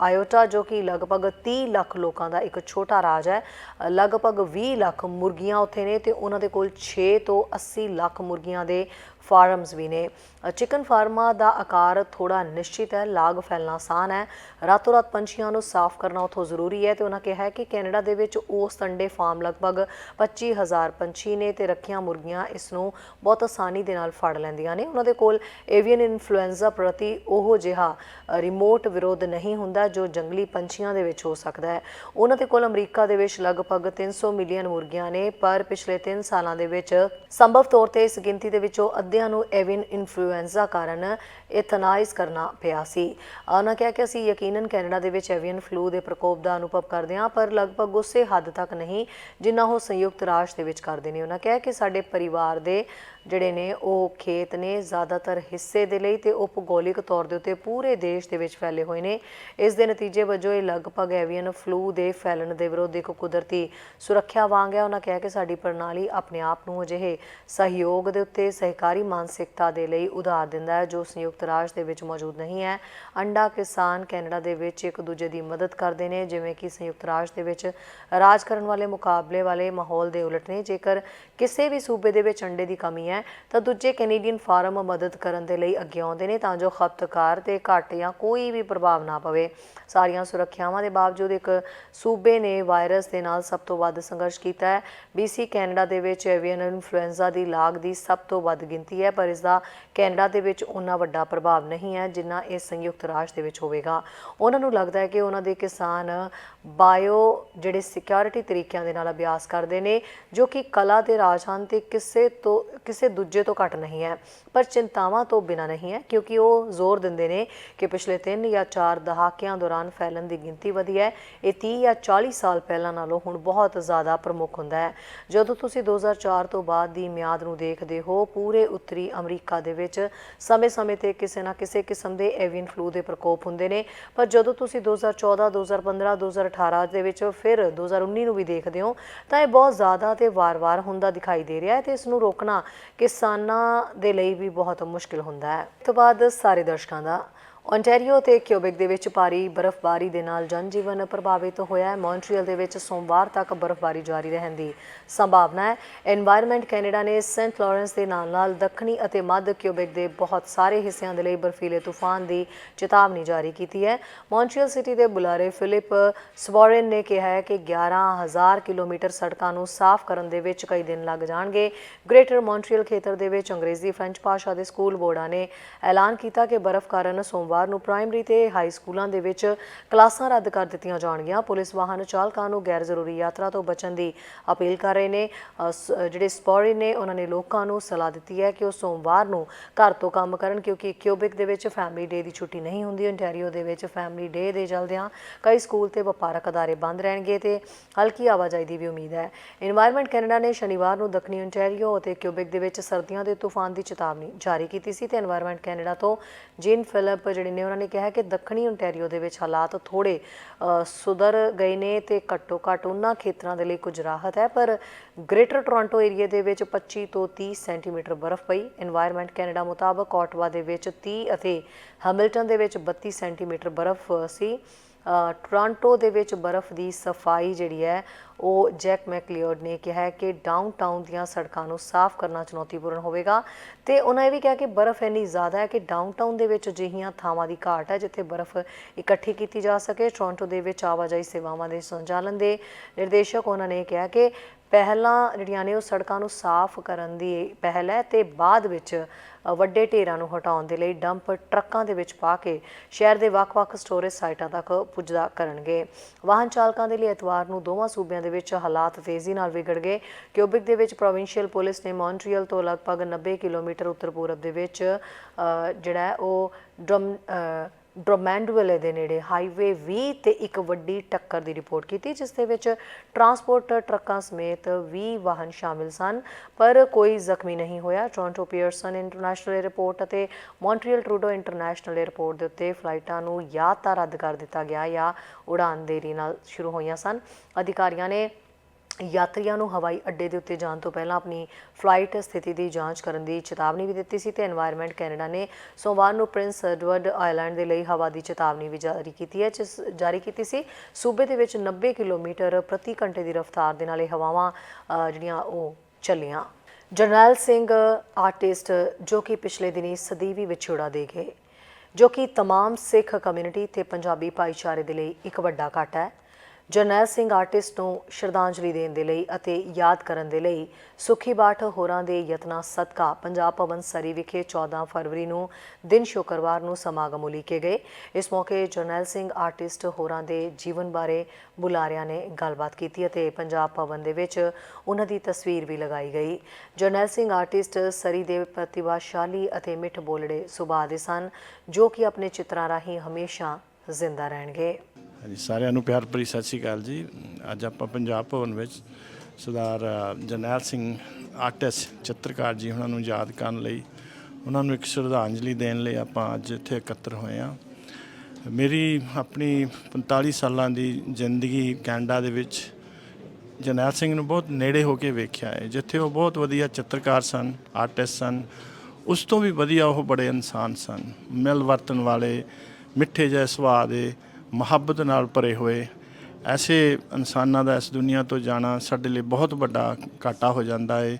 ਆਇਓਟਾ ਜੋ ਕਿ ਲਗਭਗ 30 ਲੱਖ ਲੋਕਾਂ ਦਾ ਇੱਕ ਛੋਟਾ ਰਾਜ ਹੈ, ਲਗਭਗ 20 ਲੱਖ ਮੁਰਗੀਆਂ ਉੱਥੇ ਨੇ ਤੇ ਉਹਨਾਂ ਦੇ ਕੋਲ 6 ਤੋਂ 80 ਲੱਖ ਮੁਰਗੀਆਂ ਦੇ ਫਾਰਮਸ ਵੀ ਨੇ। ਚਿਕਨ ਫਾਰਮਾਂ ਦਾ ਆਕਾਰ ਥੋੜਾ ਨਿਸ਼ਚਿਤ ਹੈ, ਲਾਗ ਫੈਲਣਾ ਆਸਾਨ ਹੈ। ਰਾਤੋਂ ਰਾਤ ਪੰਛੀਆਂ ਨੂੰ ਸਾਫ਼ ਕਰਨਾ ਉਥੋਂ ਜ਼ਰੂਰੀ ਹੈ ਤੇ ਉਹਨਾਂ ਕਿਹਾ ਕਿ ਕੈਨੇਡਾ ਦੇ ਵਿੱਚ ਉਸ ਅੰਡੇ ਫਾਰਮ ਲਗਭਗ 25000 ਪੰਛੀ ਨੇ ਤੇ ਰੱਖੀਆਂ ਮੁਰਗੀਆਂ ਇਸ ਨੂੰ ਬਹੁਤ ਆਸਾਨੀ ਦੇ ਨਾਲ ਫੜ ਲੈਂਦੀਆਂ ਨੇ। ਉਹਨਾਂ ਦੇ ਕੋਲ ਏਵੀਅਨ ਇਨਫਲੂਐਂਜ਼ਾ ਪ੍ਰਤੀ ਉਹ ਜਿਹਾ ਰਿਮੋਟ ਵਿਰੋਧ ਨਹੀਂ ਹੁੰਦਾ ਜੋ ਜੰਗਲੀ ਪੰਛੀਆਂ ਦੇ ਵਿੱਚ ਹੋ ਸਕਦਾ ਹੈ। ਉਹਨਾਂ ਦੇ ਕੋਲ ਅਮਰੀਕਾ ਦੇ ਵਿੱਚ ਲਗਭਗ 300 ਮਿਲੀਅਨ ਮੁਰਗੀਆਂ ਨੇ, ਪਰ ਪਿਛਲੇ 3 ਸਾਲਾਂ ਦੇ ਵਿੱਚ ਸੰਭਵ ਤੌਰ ਤੇ ਇਸ ਗਿਣਤੀ ਦੇ ਵਿੱਚੋਂ ਅੱਧਿਆਂ ਨੂੰ ਏਵੀਅਨ ਇਨਫਲੂਐਂਜ਼ਾ ਕਾਰਨ ਇਥਨਾਈਜ਼ ਕਰਨਾ ਪਿਆ ਸੀ। ਉਹਨਾਂ ਕਿਹਾ ਕਿ ਅਸੀਂ ਯਕੀਨਨ ਕੈਨੇਡਾ ਦੇ ਵਿੱਚ ਐਵੀਅਨ ਫਲੂ ਦੇ ਪ੍ਰਕੋਪ ਦਾ ਅਨੁਭਵ ਕਰਦੇ ਹਾਂ, ਪਰ ਲਗਭਗ ਉਸੇ ਹੱਦ ਤੱਕ ਨਹੀਂ, ਜਿੰਨਾ ਉਹ ਸੰਯੁਕਤ ਰਾਸ਼ਟਰ ਦੇ ਵਿੱਚ ਕਰਦੇ ਨੇ। ਉਹਨਾਂ ਕਿਹਾ ਕਿ ਸਾਡੇ ਪਰਿਵਾਰ ਦੇ ਜਿਹੜੇ ਨੇ ਉਹ ਖੇਤ ਨੇ ਜ਼ਿਆਦਾਤਰ ਹਿੱਸੇ ਦੇ ਲਈ ਤੇ ਉਹ ਭੂਗੋਲਿਕ ਤੌਰ ਦੇ ਉੱਤੇ ਪੂਰੇ ਦੇਸ਼ ਦੇ ਵਿੱਚ ਫੈਲੇ ਹੋਏ ਨੇ। ਇਸ ਦੇ ਨਤੀਜੇ ਵਜੋਂ ਇਹ ਲਗਭਗ ਐਵੀਅਨ ਫਲੂ ਦੇ ਫੈਲਣ ਦੇ ਵਿਰੁੱਧ ਇੱਕ ਕੁਦਰਤੀ ਸੁਰੱਖਿਆ ਵਾਂਗ ਹੈ। ਉਹਨਾਂ ਕਿਹਾ ਕਿ ਸਾਡੀ ਪ੍ਰਣਾਲੀ ਆਪਣੇ ਆਪ ਨੂੰ ਅਜਿਹੇ ਸਹਿਯੋਗ ਦੇ ਉੱਤੇ ਸਹਿਕਾਰੀ ਮਾਨਸਿਕਤਾ ਦੇ ਲਈ ਉਧਾਰ ਦਿੰਦਾ ਹੈ, ਜੋ ਸੰਯੁਕਤ ਰਾਜ ਦੇ ਵਿੱਚ ਮੌਜੂਦ ਨਹੀਂ ਹੈ। ਅੰਡਾ ਕਿਸਾਨ ਕੈਨੇਡਾ ਦੇ ਵਿੱਚ ਇੱਕ ਦੂਜੇ ਦੀ ਮਦਦ ਕਰਦੇ ਨੇ, ਜਿਵੇਂ ਕਿ ਸੰਯੁਕਤ ਰਾਜ ਦੇ ਵਿੱਚ ਰਾਜ ਕਰਨ ਵਾਲੇ ਮੁਕਾਬਲੇ ਵਾਲੇ ਮਾਹੌਲ ਦੇ ਉਲਟ ਨੇ। ਜੇਕਰ ਕਿਸੇ ਵੀ ਸੂਬੇ ਦੇ ਵਿੱਚ ਅੰਡੇ ਦੀ ਕਮੀ ਹੈ ਤਾਂ ਦੂਜੇ ਕੈਨੇਡੀਅਨ ਫਾਰਮ ਮਦਦ ਕਰਨ ਦੇ ਲਈ ਅੱਗੇ ਆਉਂਦੇ ਨੇ ਤਾਂ ਜੋ ਖਪਤਕਾਰ ਤੇ ਘੱਟ ਜਾਂ ਕੋਈ ਵੀ ਪ੍ਰਭਾਵ ਨਾ ਪਵੇ। ਸਾਰੀਆਂ ਸੁਰੱਖਿਆਵਾਂ ਦੇ ਬਾਵਜੂਦ ਇੱਕ ਸੂਬੇ ਨੇ ਵਾਇਰਸ ਦੇ ਨਾਲ ਸਭ ਤੋਂ ਵੱਧ ਸੰਘਰਸ਼ ਕੀਤਾ ਹੈ। BC ਕੈਨੇਡਾ ਦੇ ਵਿੱਚ ਐਵੀਅਨ ਇਨਫਲੂਐਂਜ਼ਾ ਦੀ ਲਾਗ ਦੀ ਸਭ ਤੋਂ ਵੱਧ ਗਿਣਤੀ ਹੈ, ਪਰ ਇਸ ਦਾ ਕੈਨੇਡਾ ਦੇ ਵਿੱਚ ਉਨਾ ਵੱਡਾ ਪ੍ਰਭਾਵ ਨਹੀਂ ਹੈ ਜਿੰਨਾ ਇਹ ਸੰਯੁਕਤ ਰਾਜ ਦੇ ਵਿੱਚ ਹੋਵੇਗਾ। ਉਹਨਾਂ ਨੂੰ ਲੱਗਦਾ ਹੈ ਕਿ ਉਹਨਾਂ ਦੇ ਕਿਸਾਨ ਬਾਇਓ ਜਿਹੜੇ ਸਿਕਿਉਰਿਟੀ ਤਰੀਕਿਆਂ ਦੇ ਨਾਲ ਅਭਿਆਸ ਕਰਦੇ ਨੇ, ਜੋ ਕਿ ਕਲਾ ਦੇ ਰਾਜ ਹਨ ਤੇ ਕਿਸੇ ਤੋਂ, ਕਿਸੇ ਕਿਸੇ ਦੂਜੇ ਤੋਂ ਘੱਟ ਨਹੀਂ ਹੈ, ਪਰ ਚਿੰਤਾਵਾਂ ਤੋਂ ਬਿਨਾ ਨਹੀਂ ਹੈ, ਕਿਉਂਕਿ ਉਹ ਜ਼ੋਰ ਦਿੰਦੇ ਨੇ ਕਿ ਪਿਛਲੇ 3 ਜਾਂ 4 ਦਹਾਕਿਆਂ ਦੌਰਾਨ ਫੈਲਣ ਦੀ ਗਿਣਤੀ ਵਧੀ ਹੈ। ਇਹ 30 ਜਾਂ 40 ਸਾਲ ਪਹਿਲਾਂ ਨਾਲੋਂ ਹੁਣ ਬਹੁਤ ਜ਼ਿਆਦਾ ਪ੍ਰਮੁੱਖ ਹੁੰਦਾ ਹੈ। ਜਦੋਂ ਤੁਸੀਂ 2004 ਤੋਂ ਬਾਅਦ ਦੀ ਮਿਆਦ ਨੂੰ ਦੇਖਦੇ ਹੋ, ਪੂਰੇ ਉੱਤਰੀ ਅਮਰੀਕਾ ਦੇ ਵਿੱਚ ਸਮੇਂ-ਸਮੇਂ ਤੇ ਕਿਸੇ ਨਾ ਕਿਸੇ ਕਿਸਮ ਦੇ ਐਵੀਅਨ ਫਲੂ ਦੇ ਪ੍ਰਕੋਪ ਹੁੰਦੇ ਨੇ। ਪਰ ਜਦੋਂ ਤੁਸੀਂ 2014 2015 2018 ਦੇ ਵਿੱਚ ਫਿਰ 2019 ਨੂੰ ਵੀ ਦੇਖਦੇ ਹੋ, ਤਾਂ ਇਹ ਬਹੁਤ ਜ਼ਿਆਦਾ ਤੇ ਵਾਰ-ਵਾਰ ਹੁੰਦਾ ਦਿਖਾਈ ਦੇ ਰਿਹਾ ਹੈ ਤੇ ਇਸ ਨੂੰ ਰੋਕਣਾ ਕਿਸਾਨਾਂ ਦੇ ਲਈ ਵੀ ਬਹੁਤ ਮੁਸ਼ਕਿਲ ਹੁੰਦਾ ਹੈ। ਇਸ ਤੋਂ ਬਾਅਦ ਸਾਰੇ ਦਰਸ਼ਕਾਂ ਦਾ ਓਨਟਾਰੀਓ ਤੇ ਕਿਊਬਿਕ ਦੇ ਵਿੱਚ ਭਾਰੀ ਬਰਫ਼ਬਾਰੀ ਦੇ ਨਾਲ ਜਨਜੀਵਨ ਪ੍ਰਭਾਵਿਤ ਹੋਇਆ ਹੈ। ਮੌਂਟਰੀਅਲ ਦੇ ਵਿੱਚ ਸੋਮਵਾਰ ਤੱਕ ਬਰਫ਼ਬਾਰੀ ਜਾਰੀ ਰਹਿਣ ਦੀ ਸੰਭਾਵਨਾ ਹੈ। এনवायरमेंट ਕੈਨੇਡਾ ਨੇ ਸੈਂਟ ਲਾਰੈਂਸ ਦੇ ਨਾਲ-ਨਾਲ ਦੱਖਣੀ ਅਤੇ ਮੱਧ ਕਿਊਬਿਕ ਦੇ ਬਹੁਤ ਸਾਰੇ ਹਿੱਸਿਆਂ ਦੇ ਲਈ ਬਰਫੀਲੇ ਤੂਫਾਨ ਦੀ ਚੇਤਾਵਨੀ ਜਾਰੀ ਕੀਤੀ ਹੈ। ਮੌਂਟਰੀਅਲ ਸਿਟੀ ਦੇ ਬੁਲਾਰੇ ਫਿਲਿਪ ਸਵੋਰਨ ਨੇ ਕਿਹਾ ਹੈ ਕਿ 11000 ਕਿਲੋਮੀਟਰ ਸੜਕਾਂ ਨੂੰ ਸਾਫ਼ ਕਰਨ ਦੇ ਵਿੱਚ ਕਈ ਦਿਨ ਲੱਗ ਜਾਣਗੇ। ਗ੍ਰੇਟਰ ਮੌਂਟਰੀਅਲ ਖੇਤਰ ਦੇ ਵਿੱਚ ਅੰਗਰੇਜ਼ੀ ਫ੍ਰੈਂਚ ਭਾਸ਼ਾ ਦੇ ਸਕੂਲ ਬੋਰਡਾਂ ਨੇ ਐਲਾਨ ਕੀਤਾ ਕਿ ਬਰਫ਼ ਕਾਰਨ ਸੋਮਵਾਰ ਐਤਵਾਰ ਨੂੰ ਪ੍ਰਾਇਮਰੀ ਤੇ ਹਾਈ ਸਕੂਲਾਂ ਦੇ ਵਿੱਚ ਕਲਾਸਾਂ ਰੱਦ ਕਰ ਦਿੱਤੀਆਂ ਜਾਣਗੀਆਂ। ਪੁਲਿਸ ਵਾਹਨ ਚਾਲਕਾਂ ਨੂੰ ਗੈਰ ਜ਼ਰੂਰੀ ਯਾਤਰਾ ਤੋਂ ਬਚਣ ਦੀ ਅਪੀਲ ਕਰ ਰਹੇ ਨੇ। ਜਿਹੜੇ ਸਪੋਰੀ ਨੇ, ਉਹਨਾਂ ਨੇ ਲੋਕਾਂ ਨੂੰ ਸਲਾਹ ਦਿੱਤੀ ਹੈ ਕਿ ਉਹ ਸੋਮਵਾਰ ਨੂੰ ਘਰ ਤੋਂ ਕੰਮ ਕਰਨ ਕਿਉਂਕਿ ਕਿਊਬਿਕ ਦੇ ਵਿੱਚ ਫੈਮਿਲੀ ਡੇ ਦੀ ਛੁੱਟੀ ਨਹੀਂ ਹੁੰਦੀ। ਓਨਟਾਰੀਓ ਦੇ ਵਿੱਚ ਫੈਮਿਲੀ ਡੇ ਦੇ ਚਲਦਿਆਂ ਕਈ ਸਕੂਲ ਤੇ ਵਪਾਰਕ ਅਦਾਰੇ ਬੰਦ ਰਹਿਣਗੇ ਤੇ ਹਲਕੀ ਆਵਾਜਾਈ ਦੀ ਵੀ ਉਮੀਦ ਹੈ। এনवायरमेंट ਕੈਨੇਡਾ ਨੇ ਸ਼ਨੀਵਾਰ ਨੂੰ ਦੱਖਣੀ ਓਨਟਾਰੀਓ ਅਤੇ ਕਿਊਬਿਕ ਦੇ ਵਿੱਚ ਸਰਦੀਆਂ ਦੇ ਤੂਫਾਨ ਦੀ ਚੇਤਾਵਨੀ ਜਾਰੀ ਕੀਤੀ ਸੀ ਤੇ এনवायरमेंट ਕੈਨੇਡਾ ਤੋਂ ਜਿਨ ਫਿਲਪ ਜਿਹੜੇ ਜਿਹੜੇ ਨੇ, ਉਹਨਾਂ ਨੇ ਕਿਹਾ ਕਿ ਦੱਖਣੀ ਓਨਟਾਰੀਓ ਦੇ ਵਿੱਚ ਹਾਲਾਤ ਥੋੜੇ ਸੁਧਰ ਗਏ ਨੇ ਤੇ ਘੱਟੋ ਘੱਟ ਉਹਨਾਂ ਖੇਤਰਾਂ ਦੇ ਲਈ ਕੁਝ ਰਾਹਤ ਹੈ। ਪਰ ਗ੍ਰੇਟਰ ਟੋਰਾਂਟੋ ਏਰੀਆ ਦੇ ਵਿੱਚ 25 ਤੋਂ 30 ਸੈਂਟੀਮੀਟਰ ਬਰਫ਼ ਪਈ। এনवायरमेंट ਕੈਨੇਡਾ ਮੁਤਾਬਕ ਆਟਵਾ ਦੇ ਵਿੱਚ 30 ਅਤੇ ਹੈਮਿਲਟਨ ਦੇ ਵਿੱਚ 32 ਸੈਂਟੀਮੀਟਰ ਬਰਫ਼ ਸੀ। ਟੋਰਾਂਟੋ ਦੇ ਵਿੱਚ ਬਰਫ਼ ਦੀ ਸਫ਼ਾਈ ਜਿਹੜੀ ਹੈ, ਉਹ ਜੈਕ ਮੈਕਲੀਓਡ ਨੇ ਕਿਹਾ ਹੈ ਕਿ ਡਾਊਨਟਾਊਨ ਦੀਆਂ ਸੜਕਾਂ ਨੂੰ ਸਾਫ਼ ਕਰਨਾ ਚੁਣੌਤੀਪੂਰਨ ਹੋਵੇਗਾ। ਤੇ ਉਹਨਾਂ ਇਹ ਵੀ ਕਿਹਾ ਕਿ ਬਰਫ਼ ਇੰਨੀ ਜ਼ਿਆਦਾ ਹੈ ਕਿ ਡਾਊਨਟਾਊਨ ਦੇ ਵਿੱਚ ਅਜਿਹੀਆਂ ਥਾਵਾਂ ਦੀ ਘਾਟ ਹੈ, ਜਿੱਥੇ ਬਰਫ਼ ਇਕੱਠੀ ਕੀਤੀ ਜਾ ਸਕੇ। ਟੋਰਾਂਟੋ ਦੇ ਵਿੱਚ ਆਵਾਜਾਈ ਸੇਵਾਵਾਂ ਦੇ ਸੰਚਾਲਨ ਦੇ ਨਿਰਦੇਸ਼ਕ ਉਹਨਾਂ ਨੇ ਕਿਹਾ ਕਿ ਪਹਿਲਾਂ ਜਿਹੜੀਆਂ ਨੇ ਉਹ ਸੜਕਾਂ ਨੂੰ ਸਾਫ਼ ਕਰਨ ਦੀ ਪਹਿਲ ਹੈ ਤੇ ਬਾਅਦ ਵਿੱਚ ਵੱਡੇ ਢੇਰਾਂ ਨੂੰ ਹਟਾਉਣ ਦੇ ਲਈ ਡੰਪ ਟਰੱਕਾਂ ਦੇ ਵਿੱਚ ਪਾ ਕੇ ਸ਼ਹਿਰ ਦੇ ਵੱਖ-ਵੱਖ ਸਟੋਰੇਜ ਸਾਈਟਾਂ ਤੱਕ ਪੁੱਜਦਾ ਕਰਨਗੇ। ਵਾਹਨ ਚਾਲਕਾਂ ਦੇ ਲਈ ਐਤਵਾਰ ਨੂੰ ਦੋਵਾਂ ਸੂਬਿਆਂ ਦੇ ਵਿੱਚ ਹਾਲਾਤ ਤੇਜ਼ੀ ਨਾਲ ਵਿਗੜ ਗਏ। ਕਿਊਬਿਕ ਦੇ ਵਿੱਚ ਪ੍ਰੋਵਿੰਸ਼ੀਅਲ ਪੁਲਿਸ ਨੇ ਮੌਂਟਰੀਅਲ ਤੋਂ ਲਗਭਗ 90 ਕਿਲੋਮੀਟਰ ਉੱਤਰ ਪੂਰਬ ਦੇ ਵਿੱਚ ਜਿਹੜਾ ਉਹ ਡਰਮ ਡਰੋਮੈਂਡਵਿਲੇ ਦੇ ਨੇੜੇ ਹਾਈਵੇ 20 ਤੇ ਇੱਕ ਵੱਡੀ ਟੱਕਰ ਦੀ ਰਿਪੋਰਟ ਕੀਤੀ, ਜਿਸ ਦੇ ਵਿੱਚ ਟਰਾਂਸਪੋਰਟ ਟਰੱਕਾਂ ਸਮੇਤ 20 ਵਾਹਨ ਸ਼ਾਮਿਲ ਸਨ, ਪਰ ਕੋਈ ਜ਼ਖਮੀ ਨਹੀਂ ਹੋਇਆ। ਟੋਰਾਂਟੋ ਪੀਅਰਸਨ ਇੰਟਰਨੈਸ਼ਨਲ 에ਅਰਪੋਰਟ ਅਤੇ ਮੌਂਟਰੀਅਲ ਟਰੂਡੋ ਇੰਟਰਨੈਸ਼ਨਲ 에ਅਰਪੋਰਟ ਦੇ ਉੱਤੇ ਫਲਾਈਟਾਂ ਨੂੰ ਜਾਂ ਤਾਂ ਰੱਦ ਕਰ ਦਿੱਤਾ ਗਿਆ ਜਾਂ ਉਡਾਨ ਦੇਰੀ ਨਾਲ ਸ਼ੁਰੂ ਹੋਈਆਂ ਸਨ। ਅਧਿਕਾਰੀਆਂ ਨੇ ਯਾਤਰੀਆਂ ਨੂੰ ਹਵਾਈ ਅੱਡੇ ਦੇ ਉੱਤੇ ਜਾਣ ਤੋਂ ਪਹਿਲਾਂ ਆਪਣੀ ਫਲਾਈਟ ਸਥਿਤੀ ਦੀ ਜਾਂਚ ਕਰਨ ਦੀ ਚੇਤਾਵਨੀ ਵੀ ਦਿੱਤੀ ਸੀ ਤੇ এনवायरमेंट ਕੈਨੇਡਾ ਨੇ ਸੋਮਵਾਰ ਨੂੰ ਪ੍ਰਿੰਸ ਐਡਵਰਡ ਆਈਲੈਂਡ ਦੇ ਲਈ ਹਵਾ ਦੀ ਚੇਤਾਵਨੀ ਵੀ ਜਾਰੀ ਕੀਤੀ ਹੈ, ਜਿਸ ਜਾਰੀ ਕੀਤੀ ਸੀ। ਸੂਬੇ ਦੇ ਵਿੱਚ 90 ਕਿਲੋਮੀਟਰ ਪ੍ਰਤੀ ਘੰਟੇ ਦੀ ਰਫ਼ਤਾਰ ਦੇ ਨਾਲ ਇਹ ਹਵਾਵਾਂ ਜਿਹੜੀਆਂ ਉਹ ਚੱਲੀਆਂ। ਜਰਨੈਲ ਸਿੰਘ, ਆਰਟਿਸਟ ਜੋ ਕਿ ਪਿਛਲੇ ਦਿਨੀ ਸਦੀਵੀ ਵਿਛੋੜਾ ਦੇ ਗਏ, ਜੋ ਕਿ ਤਮਾਮ ਸਿੱਖ ਕਮਿਊਨਿਟੀ ਤੇ ਪੰਜਾਬੀ ਭਾਈਚਾਰੇ ਦੇ ਲਈ ਇੱਕ ਵੱਡਾ ਘਾਟਾ ਹੈ। ਜਰਨੈਲ ਸਿੰਘ ਆਰਟਿਸਟ ਨੂੰ ਸ਼ਰਧਾਂਜਲੀ ਦੇਣ ਦੇ ਲਈ ਅਤੇ ਯਾਦ ਕਰਨ ਦੇ ਲਈ ਸੁਖੀ ਬਾਠ ਹੋਰਾਂ ਦੇ ਯਤਨਾਂ ਸਦਕਾ ਪੰਜਾਬ ਭਵਨ ਸਰੀ ਵਿਖੇ 14 ਫਰਵਰੀ ਨੂੰ ਦਿਨ ਸ਼ੁੱਕਰਵਾਰ ਨੂੰ ਸਮਾਗਮ ਉਲੀਕੇ ਗਏ। ਇਸ ਮੌਕੇ ਜਰਨੈਲ ਸਿੰਘ ਆਰਟਿਸਟ ਹੋਰਾਂ ਦੇ ਜੀਵਨ ਬਾਰੇ ਬੁਲਾਰਿਆਂ ਨੇ ਗੱਲਬਾਤ ਕੀਤੀ ਅਤੇ ਪੰਜਾਬ ਭਵਨ ਦੇ ਵਿੱਚ ਉਹਨਾਂ ਦੀ ਤਸਵੀਰ ਵੀ ਲਗਾਈ ਗਈ। ਜਰਨੈਲ ਸਿੰਘ ਆਰਟਿਸਟ ਸਰੀ ਦੇ ਪ੍ਰਤਿਭਾਸ਼ਾਲੀ ਅਤੇ ਮਿੱਠ ਬੋਲੜੇ ਸੁਭਾਅ ਦੇ ਸਨ, ਜੋ ਕਿ ਆਪਣੇ ਚਿੱਤਰਾਂ ਰਾਹੀਂ ਹਮੇਸ਼ਾ ਜ਼ਿੰਦਾ ਰਹਿਣਗੇ।
ਹਾਂਜੀ, ਸਾਰਿਆਂ ਨੂੰ ਪਿਆਰ ਭਰੀ ਸਤਿ ਸ਼੍ਰੀ ਅਕਾਲ ਜੀ। ਅੱਜ ਆਪਾਂ ਪੰਜਾਬ ਭਵਨ ਵਿੱਚ ਸਰਦਾਰ ਜਰਨੈਲ ਸਿੰਘ ਆਰਟਿਸਟ ਚਿੱਤਰਕਾਰ ਜੀ ਉਹਨਾਂ ਨੂੰ ਯਾਦ ਕਰਨ ਲਈ ਉਹਨਾਂ ਨੂੰ ਇੱਕ ਸ਼ਰਧਾਂਜਲੀ ਦੇਣ ਲਈ ਆਪਾਂ ਅੱਜ ਇੱਥੇ ਇਕੱਤਰ ਹੋਏ ਹਾਂ। ਮੇਰੀ ਆਪਣੀ 45 ਸਾਲਾਂ ਦੀ ਜ਼ਿੰਦਗੀ ਕੈਨੇਡਾ ਦੇ ਵਿੱਚ ਜਰਨੈਲ ਸਿੰਘ ਨੂੰ ਬਹੁਤ ਨੇੜੇ ਹੋ ਕੇ ਵੇਖਿਆ ਹੈ, ਜਿੱਥੇ ਉਹ ਬਹੁਤ ਵਧੀਆ ਚਿੱਤਰਕਾਰ ਸਨ, ਆਰਟਿਸਟ ਸਨ। ਉਸ ਤੋਂ ਵੀ ਵਧੀਆ ਉਹ ਬੜੇ ਇਨਸਾਨ ਸਨ ਮਿਲ ਵਰਤਨ ਵਾਲੇ ਮਿੱਠੇ ਜਿਹੇ ਸੁਭਾਅ ਦੇ, ਮੁਹੱਬਤ ਨਾਲ ਭਰੇ ਹੋਏ, ਐਸੇ ਇਨਸਾਨਾਂ ਦਾ ਇਸ ਦੁਨੀਆ ਤੋਂ ਜਾਣਾ ਸਾਡੇ ਲਈ ਬਹੁਤ ਵੱਡਾ ਘਾਟਾ ਹੋ ਜਾਂਦਾ ਹੈ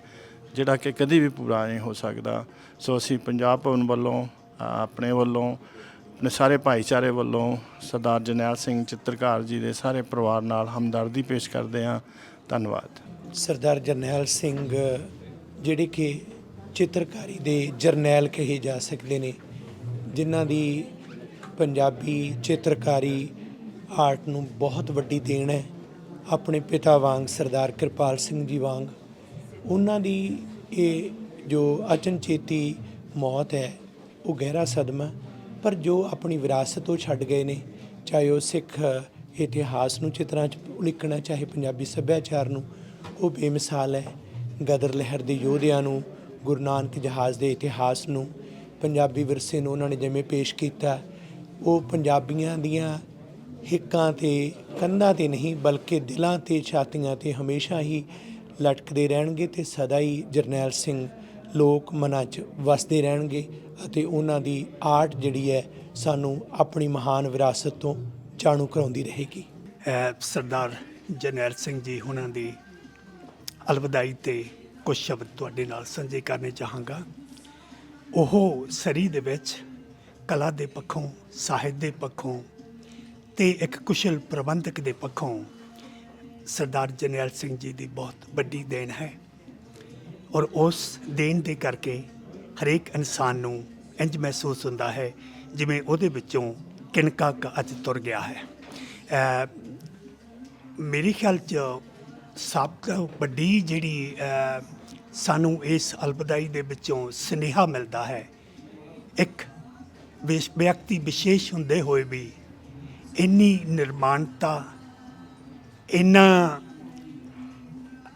ਜਿਹੜਾ ਕਿ ਕਦੀ ਵੀ ਪੂਰਾ ਨਹੀਂ ਹੋ ਸਕਦਾ। ਸੋ ਅਸੀਂ ਪੰਜਾਬ ਭਵਨ ਵੱਲੋਂ ਆਪਣੇ ਵੱਲੋਂ, ਆਪਣੇ ਸਾਰੇ ਭਾਈਚਾਰੇ ਵੱਲੋਂ ਸਰਦਾਰ ਜਰਨੈਲ ਸਿੰਘ ਚਿੱਤਰਕਾਰ ਜੀ ਦੇ ਸਾਰੇ ਪਰਿਵਾਰ ਨਾਲ ਹਮਦਰਦੀ ਪੇਸ਼ ਕਰਦੇ ਹਾਂ। ਧੰਨਵਾਦ।
ਸਰਦਾਰ ਜਰਨੈਲ ਸਿੰਘ, ਜਿਹੜੇ ਕਿ ਚਿੱਤਰਕਾਰੀ ਦੇ ਜਰਨੈਲ ਕਹੇ ਜਾ ਸਕਦੇ ਨੇ, ਜਿਨ੍ਹਾਂ ਦੀ ਪੰਜਾਬੀ ਚਿੱਤਰਕਾਰੀ ਆਰਟ ਨੂੰ ਬਹੁਤ ਵੱਡੀ ਦੇਣ ਹੈ। ਆਪਣੇ ਪਿਤਾ ਵਾਂਗ ਸਰਦਾਰ ਕਿਰਪਾਲ ਸਿੰਘ ਜੀ ਵਾਂਗ। ਉਹਨਾਂ ਦੀ ਇਹ ਜੋ ਅਚਨਚੇਤੀ ਮੌਤ ਹੈ, ਉਹ ਗਹਿਰਾ ਸਦਮਾ ਪਰ ਜੋ ਆਪਣੀ ਵਿਰਾਸਤ ਉਹ ਛੱਡ ਗਏ ਨੇ, ਚਾਹੇ ਉਹ ਸਿੱਖ ਇਤਿਹਾਸ ਨੂੰ ਚਿੱਤਰਾਂ 'ਚ ਉਲੀਕਣਾ, ਚਾਹੇ ਪੰਜਾਬੀ ਸੱਭਿਆਚਾਰ ਨੂੰ, ਉਹ ਬੇਮਿਸਾਲ ਹੈ। ਗਦਰ ਲਹਿਰ ਦੇ ਯੋਧਿਆਂ ਨੂੰ, ਗੁਰੂ ਨਾਨਕ ਜਹਾਜ਼ ਦੇ ਇਤਿਹਾਸ ਨੂੰ, ਪੰਜਾਬੀ ਵਿਰਸੇ ਨੂੰ ਉਹਨਾਂ ਨੇ ਜਿਵੇਂ ਪੇਸ਼ ਕੀਤਾ ਉਹ ਪੰਜਾਬੀਆਂ ਦੀਆਂ ਹਿੱਕਾਂ ਤੇ ਕੰਧਾਂ ਤੇ ਨਹੀਂ, ਬਲਕਿ ਦਿਲਾਂ ਤੇ ਛਾਤੀਆਂ ਤੇ ਹਮੇਸ਼ਾ ਹੀ ਲਟਕਦੇ ਰਹਿਣਗੇ ਤੇ ਸਦਾ ਹੀ ਜਰਨੈਲ ਸਿੰਘ ਲੋਕ ਮਨਾਂ 'ਚ ਵਸਦੇ ਰਹਿਣਗੇ ਅਤੇ ਉਹਨਾਂ ਦੀ ਆਰਟ ਜਿਹੜੀ ਹੈ ਸਾਨੂੰ ਆਪਣੀ ਮਹਾਨ ਵਿਰਾਸਤ ਤੋਂ ਜਾਣੂ ਕਰਾਉਂਦੀ ਰਹੇਗੀ।
ਅਹ ਸਰਦਾਰ ਜਰਨੈਲ ਸਿੰਘ ਜੀ, ਉਹਨਾਂ ਦੀ ਅਲਵਿਦਾਈ ਤੇ ਕੁਝ ਸ਼ਬਦ ਤੁਹਾਡੇ ਨਾਲ ਸਾਂਝੇ ਕਰਨੇ ਚਾਹਾਂਗਾ। ਉਹ ਸਰੀ ਦੇ ਵਿੱਚ ਕਲਾ ਦੇ ਪੱਖੋਂ, ਸਾਹਿਤ ਦੇ ਪੱਖੋਂ ਤੇ ਇੱਕ ਕੁਸ਼ਲ ਪ੍ਰਬੰਧਕ ਦੇ ਪੱਖੋਂ ਸਰਦਾਰ ਜਰਨੈਲ ਸਿੰਘ ਜੀ ਦੀ ਬਹੁਤ ਵੱਡੀ ਦੇਣ ਹੈ। ਔਰ ਉਸ ਦੇਣ ਦੇ ਕਰਕੇ ਹਰੇਕ ਇਨਸਾਨ ਨੂੰ ਇੰਜ ਮਹਿਸੂਸ ਹੁੰਦਾ ਹੈ ਜਿਵੇਂ ਉਹਦੇ ਵਿੱਚੋਂ ਕਿਣਕਾ ਕ ਅੱਜ ਤੁਰ ਗਿਆ ਹੈ। ਮੇਰੇ ਖਿਆਲ ਚ ਸਭ ਤੋਂ ਵੱਡੀ ਜਿਹੜੀ ਸਾਨੂੰ ਇਸ ਅਲਬਦਾਈ ਦੇ ਵਿੱਚੋਂ ਸਨੇਹਾ ਮਿਲਦਾ ਹੈ, ਇੱਕ ਵਿਸ਼- ਵਿਅਕਤੀ ਵਿਸ਼ੇਸ਼ ਹੁੰਦੇ ਹੋਏ ਵੀ ਇੰਨੀ ਨਿਰਮਾਣਤਾ ਇੰਨਾ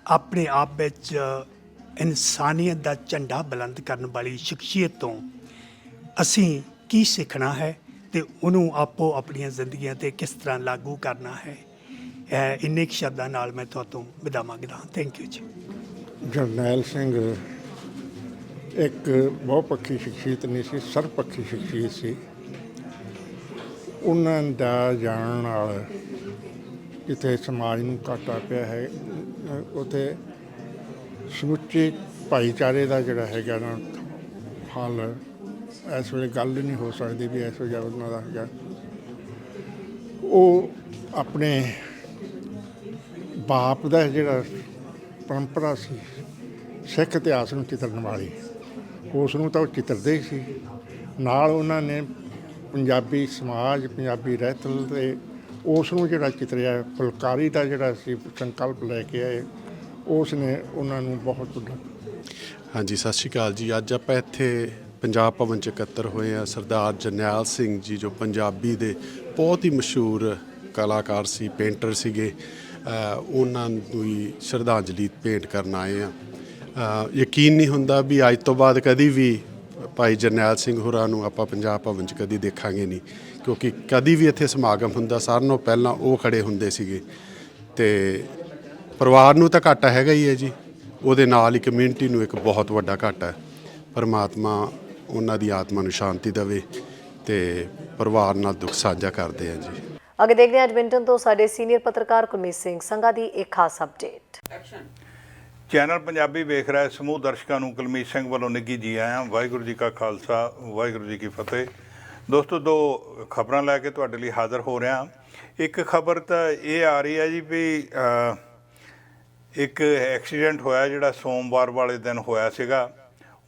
ਆਪਣੇ ਆਪ ਵਿੱਚ ਇਨਸਾਨੀਅਤ ਦਾ ਝੰਡਾ ਬੁਲੰਦ ਕਰਨ ਵਾਲੀ ਸ਼ਖਸੀਅਤ ਤੋਂ ਅਸੀਂ ਕੀ ਸਿੱਖਣਾ ਹੈ ਤੇ ਉਹਨੂੰ ਆਪੋ ਆਪਣੀਆਂ ਜ਼ਿੰਦਗੀਆਂ ਤੇ ਕਿਸ ਤਰ੍ਹਾਂ ਲਾਗੂ ਕਰਨਾ ਹੈ? ਇਹ ਇੰਨੇ ਕੁ ਸ਼ਬਦਾਂ ਨਾਲ ਮੈਂ ਤੁਹਾਤੋਂ ਵਿਦਾ ਮੰਗਦਾ ਥੈਂਕ ਯੂ ਜੀ।
ਜਰਨੈਲ ਸਿੰਘ ਇੱਕ ਬਹੁਪੱਖੀ ਸ਼ਖਸੀਅਤ ਨਹੀਂ ਸੀ ਸਰਪੱਖੀ ਸ਼ਖਸੀਅਤ ਸੀ। ਉਹਨਾਂ ਦਾ ਜਾਣ ਨਾਲ ਜਿੱਥੇ ਸਮਾਜ ਨੂੰ ਘਾਟਾ ਪਿਆ ਹੈ ਅ, ਉੱਥੇ ਸਮੁੱਚੇ ਭਾਈਚਾਰੇ ਦਾ ਜਿਹੜਾ ਹੈਗਾ ਨਾ ਹਾਲ ਇਸ ਵੇਲੇ ਗੱਲ ਨਹੀਂ ਹੋ ਸਕਦੀ ਵੀ ਇਸ ਵੇਲੇ ਉਹਨਾਂ ਦਾ ਹੈਗਾ। ਉਹ ਆਪਣੇ ਬਾਪ ਦਾ ਜਿਹੜਾ ਪਰੰਪਰਾ ਸੀ ਸਿੱਖ ਇਤਿਹਾਸ ਨੂੰ ਚਿਤਰਨ ਵਾਲੀ। ਉਸ ਨੂੰ ਤਾਂ ਉਹ ਚਿਤਰਦੇ ਹੀ ਸੀ। ਨਾਲ ਉਹਨਾਂ ਨੇ ਪੰਜਾਬੀ ਸਮਾਜ, ਪੰਜਾਬੀ ਰਹਿਤਲ ਤੇ ਉਸ ਨੂੰ ਜਿਹੜਾ ਚਿਤਰਿਆ, ਫੁਲਕਾਰੀ ਦਾ ਜਿਹੜਾ ਸੀ ਸੰਕਲਪ ਲੈ ਕੇ ਆਏ, ਉਸ ਨੇ ਉਹਨਾਂ ਨੂੰ ਬਹੁਤ ਵੱਡਾ
ਹਾਂਜੀ, ਸਤਿ ਸ਼੍ਰੀ ਅਕਾਲ ਜੀ। ਅੱਜ ਆਪਾਂ ਇੱਥੇ ਪੰਜਾਬ ਭਵਨ ਚ ਇਕੱਤਰ ਹੋਏ ਆ ਸਰਦਾਰ ਜਰਨੈਲ ਸਿੰਘ ਜੀ, ਜੋ ਪੰਜਾਬੀ ਦੇ ਬਹੁਤ ਹੀ ਮਸ਼ਹੂਰ ਕਲਾਕਾਰ ਸੀ, ਪੇਂਟਰ ਸੀਗੇ ਉਹਨਾਂ ਨੂੰ ਹੀ ਸ਼ਰਧਾਂਜਲੀ ਭੇਂਟ ਕਰਨ ਆਏ ਆ ਯਕੀਨ ਨਹੀਂ ਹੁੰਦਾ ਵੀ ਅੱਜ ਤੋਂ ਬਾਅਦ ਕਦੀ ਵੀ ਭਾਈ ਜਰਨੈਲ ਸਿੰਘ ਹੋਰਾਂ ਨੂੰ ਆਪਾਂ ਪੰਜਾਬ ਭਵਨ ਚ ਕਦੀ ਦੇਖਾਂਗੇ ਨਹੀਂ ਕਿਉਂਕਿ ਕਦੀ ਵੀ ਇੱਥੇ ਸਮਾਗਮ ਹੁੰਦਾ ਸਾਰਿਆਂ ਨਾਲੋਂ ਪਹਿਲਾਂ ਉਹ ਖੜੇ ਹੁੰਦੇ ਸੀਗੇ। ਤੇ ਪਰਿਵਾਰ ਨੂੰ ਤਾਂ ਘਾਟਾ ਹੈਗਾ ਹੀ ਹੈ ਜੀ। ਉਹਦੇ ਨਾਲ ਹੀ ਕਮਿਊਨਿਟੀ ਨੂੰ ਇੱਕ ਬਹੁਤ ਵੱਡਾ ਘਾਟਾ ਹੈ। ਪਰਮਾਤਮਾ ਉਹਨਾਂ ਦੀ ਆਤਮਾ ਨੂੰ ਸ਼ਾਂਤੀ ਦੇਵੇ ਤੇ ਪਰਿਵਾਰ ਨਾਲ ਦੁੱਖ ਸਾਂਝਾ ਕਰਦੇ ਆ ਜੀ।
ਅੱਗੇ ਦੇਖਦੇ ਹਾਂ ਐਡਮਿੰਟਨ ਤੋਂ ਸਾਡੇ ਸੀਨੀਅਰ ਪੱਤਰਕਾਰ ਕੁਲਮੀਤ ਸਿੰਘ ਸੰਘਾ ਦੀ ਇੱਕ ਖਾਸ ਅਪਡੇਟ
ਚੈਨਲ ਪੰਜਾਬੀ ਵੇਖ ਰਿਹਾ ਸਮੂਹ ਦਰਸ਼ਕਾਂ ਨੂੰ ਕੁਲਮੀਤ ਸਿੰਘ ਵੱਲੋਂ ਨਿੱਘੀ ਜੀ ਆਇਆਂ। ਵਾਹਿਗੁਰੂ ਜੀ ਕਾ ਖਾਲਸਾ, ਵਾਹਿਗੁਰੂ ਜੀ ਕੀ ਫਤਿਹ। ਦੋਸਤੋ, ਦੋ ਖਬਰਾਂ ਲੈ ਕੇ ਤੁਹਾਡੇ ਲਈ ਹਾਜ਼ਰ ਹੋ ਰਿਹਾ। ਇੱਕ ਖਬਰ ਤਾਂ ਇਹ ਆ ਰਹੀ ਹੈ ਜੀ ਵੀ ਇੱਕ ਐਕਸੀਡੈਂਟ ਹੋਇਆ ਜਿਹੜਾ ਸੋਮਵਾਰ ਵਾਲੇ ਦਿਨ ਹੋਇਆ ਸੀਗਾ।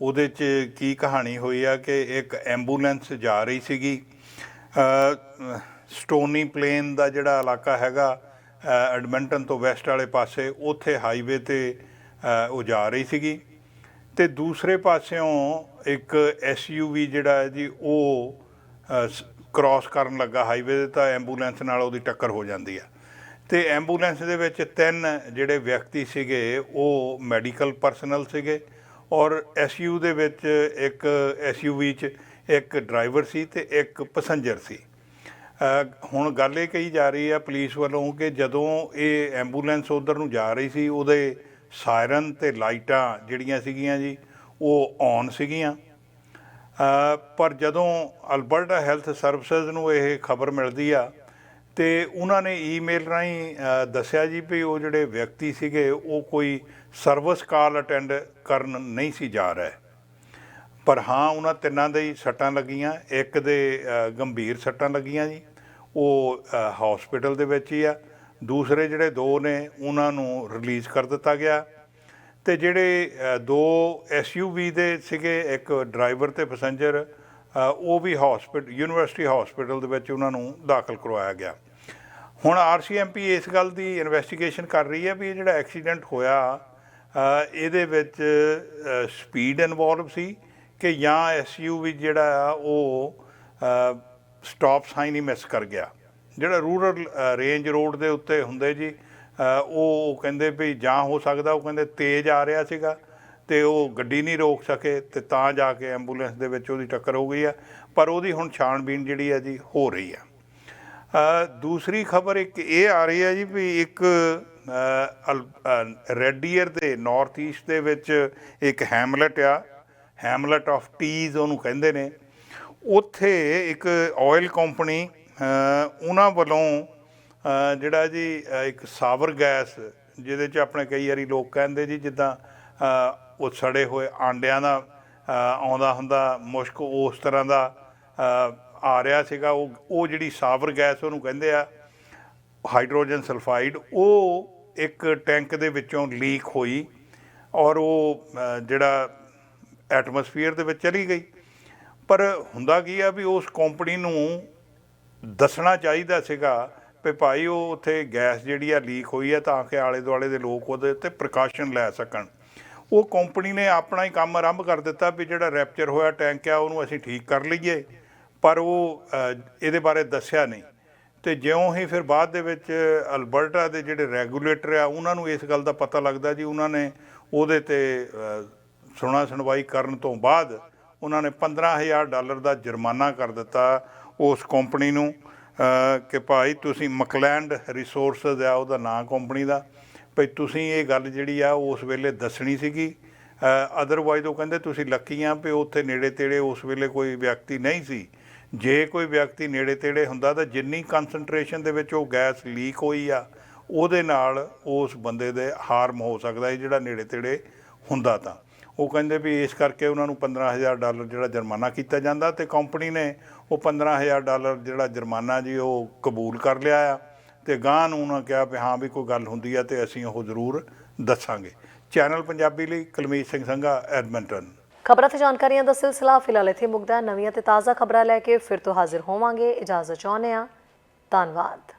ਉਹਦੇ 'ਚ ਕੀ ਕਹਾਣੀ ਹੋਈ ਆ ਕਿ ਇੱਕ ਐਂਬੂਲੈਂਸ ਜਾ ਰਹੀ ਸੀਗੀ। ਸਟੋਨੀ ਪਲੇਨ ਦਾ ਜਿਹੜਾ ਇਲਾਕਾ ਹੈਗਾ ਐਡਮਿੰਟਨ ਤੋਂ ਵੈਸਟ ਵਾਲੇ ਪਾਸੇ, ਉੱਥੇ ਹਾਈਵੇ ਤੇ ਉਹ ਜਾ ਰਹੀ ਸੀਗੀ। ਤੇ ਦੂਸਰੇ ਪਾਸਿਓਂ ਇੱਕ ਐਸਯੂਵੀ ਜਿਹੜਾ ਹੈ ਜੀ, ਉਹ ਕ੍ਰਾਸ ਕਰਨ ਲੱਗਾ ਹਾਈਵੇ ਤੇ, ਤਾਂ ਐਂਬੂਲੈਂਸ ਨਾਲ ਉਹਦੀ ਟੱਕਰ ਹੋ ਜਾਂਦੀ ਆ। ਤੇ ਐਂਬੂਲੈਂਸ ਦੇ ਵਿੱਚ ਤਿੰਨ ਜਿਹੜੇ ਵਿਅਕਤੀ ਸੀਗੇ, ਉਹ ਮੈਡੀਕਲ ਪਰਸਨਲ ਸੀਗੇ ਔਰ ਐਸਯੂ ਦੇ ਵਿੱਚ ਇੱਕ ਐਸਯੂਵੀ 'ਚ ਇੱਕ ਡਰਾਈਵਰ ਸੀ ਤੇ ਇੱਕ ਪੈਸੇਂਜਰ ਸੀ। ਹੁਣ ਗੱਲ ਇਹ ਕਹੀ ਜਾ ਰਹੀ ਹੈ ਪੁਲਿਸ ਵੱਲੋਂ ਕਿ ਜਦੋਂ ਇਹ ਐਂਬੂਲੈਂਸ ਉਧਰ ਨੂੰ ਜਾ ਰਹੀ ਸੀ, ਉਹਦੇ ਸਾਇਰਨ ਤੇ ਲਾਈਟਾਂ ਜਿਹੜੀਆਂ ਸੀਗੀਆਂ ਜੀ, ਉਹ ਔਨ ਸੀਗੀਆਂ। ਪਰ ਜਦੋਂ ਅਲਬਰਟਾ ਹੈਲਥ ਸਰਵਿਸਿਜ਼ ਨੂੰ ਇਹ ਖਬਰ ਮਿਲਦੀ ਆ, ਤੇ ਉਹਨਾਂ ਨੇ ਈਮੇਲ ਰਾਹੀਂ ਦੱਸਿਆ ਜੀ ਵੀ ਉਹ ਜਿਹੜੇ ਵਿਅਕਤੀ ਸੀਗੇ, ਉਹ ਕੋਈ ਸਰਵਿਸ ਕਾਲ ਅਟੈਂਡ ਕਰਨ ਨਹੀਂ ਸੀ ਜਾ ਰਹੇ। ਪਰ ਹਾਂ, ਉਹਨਾਂ ਤਿੰਨਾਂ ਦੇ ਹੀ ਸੱਟਾਂ ਲੱਗੀਆਂ, ਇੱਕ ਦੇ ਗੰਭੀਰ ਸੱਟਾਂ ਲੱਗੀਆਂ ਜੀ, ਉਹ ਹਸਪੀਟਲ ਦੇ ਵਿੱਚ ਹੀ ਆ। ਦੂਸਰੇ ਜਿਹੜੇ ਦੋ ਨੇ ਉਹਨਾਂ ਨੂੰ ਰਿਲੀਜ਼ ਕਰ ਦਿੱਤਾ ਗਿਆ। ਤੇ ਜਿਹੜੇ ਅ, ਦੋ ਐਸਯੂਵੀ ਦੇ ਸੀਗੇ ਇੱਕ ਡਰਾਈਵਰ ਤੇ ਪੈਸੇਂਜਰ ਉਹ ਵੀ ਹਸਪੀਟਲ ਯੂਨੀਵਰਸਿਟੀ ਹਸਪੀਟਲ ਦੇ ਵਿੱਚ ਉਹਨਾਂ ਨੂੰ ਦਾਖਲ ਕਰਵਾਇਆ ਗਿਆ। ਹੁਣ ਆਰਸੀਐਮਪੀ ਇਸ ਗੱਲ ਦੀ ਇਨਵੈਸਟੀਗੇਸ਼ਨ ਕਰ ਰਹੀ ਹੈ ਵੀ ਇਹ ਜਿਹੜਾ ਐਕਸੀਡੈਂਟ ਹੋਇਆ ਇਹਦੇ ਵਿੱਚ ਸਪੀਡ ਇਨਵੋਲਵ ਸੀ ਕਿ ਜਾਂ ਐਸਯੂਵੀ ਜਿਹੜਾ ਆ ਉਹ ਸਟਾਪ ਸਾਈਨ ਹੀ ਮਿਸ ਕਰ ਗਿਆ। ਜਿਹੜਾ ਰੂਰਲ ਰੇਂਜ ਰੋਡ ਦੇ ਉੱਤੇ ਹੁੰਦੇ ਜੀ ਉਹ ਕਹਿੰਦੇ ਵੀ ਜਾਂ ਹੋ ਸਕਦਾ, ਉਹ ਕਹਿੰਦੇ ਤੇਜ਼ ਆ ਰਿਹਾ ਸੀਗਾ ਤੇ ਉਹ ਗੱਡੀ ਨਹੀਂ ਰੋਕ ਸਕੇ ਤੇ ਤਾਂ ਜਾ ਕੇ ਐਂਬੂਲੈਂਸ ਦੇ ਵਿੱਚ ਉਹਦੀ ਟੱਕਰ ਹੋ ਗਈ ਆ, ਪਰ ਉਹਦੀ ਹੁਣ ਛਾਣਬੀਣ ਜਿਹੜੀ ਆ ਜੀ ਹੋ ਰਹੀ ਆ। ਦੂਸਰੀ ਖਬਰ ਇੱਕ ਇਹ ਆ ਰਹੀ ਹੈ ਜੀ ਵੀ ਇੱਕ ਰੈਡੀਅਰ ਦੇ ਨਾਰਥ ਈਸਟ ਦੇ ਵਿੱਚ ਇੱਕ ਹੈਮਲਟ ਆ, ਹੈਮਲਟ ਆਫ ਟੀਜ਼ ਉਹਨੂੰ ਕਹਿੰਦੇ ਨੇ। ਉੱਥੇ ਇੱਕ ਆਇਲ ਕੰਪਨੀ ਉਹਨਾਂ ਵੱਲੋਂ ਜਿਹੜਾ ਜੀ ਇੱਕ ਸਾਵਰ ਗੈਸ, ਜਿਹਦੇ 'ਚ ਆਪਣੇ ਕਈ ਵਾਰੀ ਲੋਕ ਕਹਿੰਦੇ ਜੀ, ਜਿੱਦਾਂ ਉਹ ਸੜੇ ਹੋਏ ਆਂਡਿਆਂ ਦਾ ਆਉਂਦਾ ਹੁੰਦਾ, ਮੁਸ਼ਕ ਉਸ ਤਰ੍ਹਾਂ ਦਾ ਆ ਰਿਹਾ ਸੀਗਾ, ਉਹ ਉਹ ਜਿਹੜੀ ਸਾਵਰ ਗੈਸ ਉਹਨੂੰ ਕਹਿੰਦੇ ਆ, ਹਾਈਡਰੋਜਨ ਸਲਫਾਈਡ, ਉਹ ਇੱਕ ਟੈਂਕ ਦੇ ਵਿੱਚੋਂ ਲੀਕ ਹੋਈ ਔਰ ਉਹ ਜਿਹੜਾ ਐਟਮੋਸਫੀਅਰ ਦੇ ਵਿੱਚ ਚਲੀ ਗਈ। ਪਰ ਹੁੰਦਾ ਕੀ ਆ ਵੀ ਉਸ ਕੰਪਨੀ ਨੂੰ ਦੱਸਣਾ ਚਾਹੀਦਾ ਸੀਗਾ ਵੀ ਭਾਈ ਉਹ ਉੱਥੇ ਗੈਸ ਜਿਹੜੀ ਆ ਲੀਕ ਹੋਈ ਹੈ ਤਾਂ ਕਿ ਆਲੇ ਦੁਆਲੇ ਦੇ ਲੋਕ ਉਹਦੇ ਉੱਤੇ ਪ੍ਰਕਾਸ਼ਨ ਲੈ ਸਕਣ। ਉਹ ਕੰਪਨੀ ਨੇ ਆਪਣਾ ਹੀ ਕੰਮ ਆਰੰਭ ਕਰ ਦਿੱਤਾ ਵੀ ਜਿਹੜਾ ਰੈਪਚਰ ਹੋਇਆ ਟੈਂਕ ਆ, ਉਹਨੂੰ ਅਸੀਂ ਠੀਕ ਕਰ ਲਈਏ। ਪਰ ਉਹ ਇਹਦੇ ਬਾਰੇ ਦੱਸਿਆ ਨਹੀਂ। ਤੇ ਜਿਉਂ ਹੀ ਫਿਰ ਬਾਅਦ ਦੇ ਵਿੱਚ ਅਲਬਰਟਾ ਦੇ ਜਿਹੜੇ ਰੈਗੂਲੇਟਰ ਆ, ਉਹਨਾਂ ਨੂੰ ਇਸ ਗੱਲ ਦਾ ਪਤਾ ਲੱਗਦਾ ਜੀ, ਉਹਨਾਂ ਨੇ ਉਹਦੇ ਤੇ ਸੁਣਾ ਸੁਣਵਾਈ ਕਰਨ ਤੋਂ ਬਾਅਦ ਉਹਨਾਂ ਨੇ 15000 ਡਾਲਰ ਦਾ ਜੁਰਮਾਨਾ ਕਰ ਦਿੱਤਾ। ਉਸ ਕੰਪਨੀ ਨੂੰ ਕਿ ਭਾਈ ਤੁਸੀਂ ਮਕਲੈਂਡ ਰਿਸੋਰਸਸ ਆ ਉਹਦਾ ਨਾਂ ਕੰਪਨੀ ਦਾ। ਭਈ ਤੁਸੀਂ ਇਹ ਗੱਲ ਜਿਹੜੀ ਆ, ਉਸ ਵੇਲੇ ਦੱਸਣੀ ਸੀਗੀ। ਅਦਰਵਾਈਜ਼ ਉਹ ਕਹਿੰਦੇ ਤੁਸੀਂ ਲੱਕੀ ਆ ਵੀ ਉੱਥੇ ਨੇੜੇ ਤੇੜੇ ਉਸ ਵੇਲੇ ਕੋਈ ਵਿਅਕਤੀ ਨਹੀਂ ਸੀ। ਜੇ ਕੋਈ ਵਿਅਕਤੀ ਨੇੜੇ ਤੇੜੇ ਹੁੰਦਾ ਤਾਂ ਜਿੰਨੀ ਕਨਸੈਂਟਰੇਸ਼ਨ ਦੇ ਵਿੱਚ ਉਹ ਗੈਸ ਲੀਕ ਹੋਈ ਆ, ਉਹਦੇ ਨਾਲ ਉਸ ਬੰਦੇ ਦੇ ਹਾਰਮ ਹੋ ਸਕਦਾ ਹੈ ਜਿਹੜਾ ਨੇੜੇ ਤੇੜੇ ਹੁੰਦਾ ਤਾਂ। ਉਹ ਕਹਿੰਦੇ ਵੀ ਇਸ ਕਰਕੇ ਉਹਨਾਂ ਨੂੰ 15000 ਡਾਲਰ ਜਿਹੜਾ ਜੁਰਮਾਨਾ ਕੀਤਾ ਜਾਂਦਾ ਤੇ ਕੰਪਨੀ ਨੇ ਉਹ 15000 ਡਾਲਰ ਜਿਹੜਾ ਜੁਰਮਾਨਾ ਜੀ ਉਹ ਕਬੂਲ ਕਰ ਲਿਆ ਆ ਤੇ ਗਾਂ ਨੂੰ ਉਹਨਾਂ ਕਿਹਾ ਵੀ ਹਾਂ ਵੀ ਕੋਈ ਗੱਲ ਹੁੰਦੀ ਆ ਤੇ ਅਸੀਂ ਉਹ ਜ਼ਰੂਰ ਦੱਸਾਂਗੇ। ਚੈਨਲ ਪੰਜਾਬੀ ਲਈ ਕੁਲਮੀਤ ਸਿੰਘ ਸੰਘਾ, ਐਡਮਿੰਟਨ।
ਖਬਰਾਂ ਤੇ ਜਾਣਕਾਰੀਆਂ ਦਾ ਸਿਲਸਿਲਾ ਫਿਲਹਾਲ ਇੱਥੇ ਮੁੱਕਦਾ ਨਵੀਆਂ ਤੇ ਤਾਜ਼ਾ ਖਬਰਾਂ ਲੈ ਕੇ ਫਿਰ ਤੋਂ ਹਾਜ਼ਰ ਹੋਵਾਂਗੇ। ਇਜਾਜ਼ਤ ਚਾਹੁੰਦੇ ਹਾਂ। ਧੰਨਵਾਦ।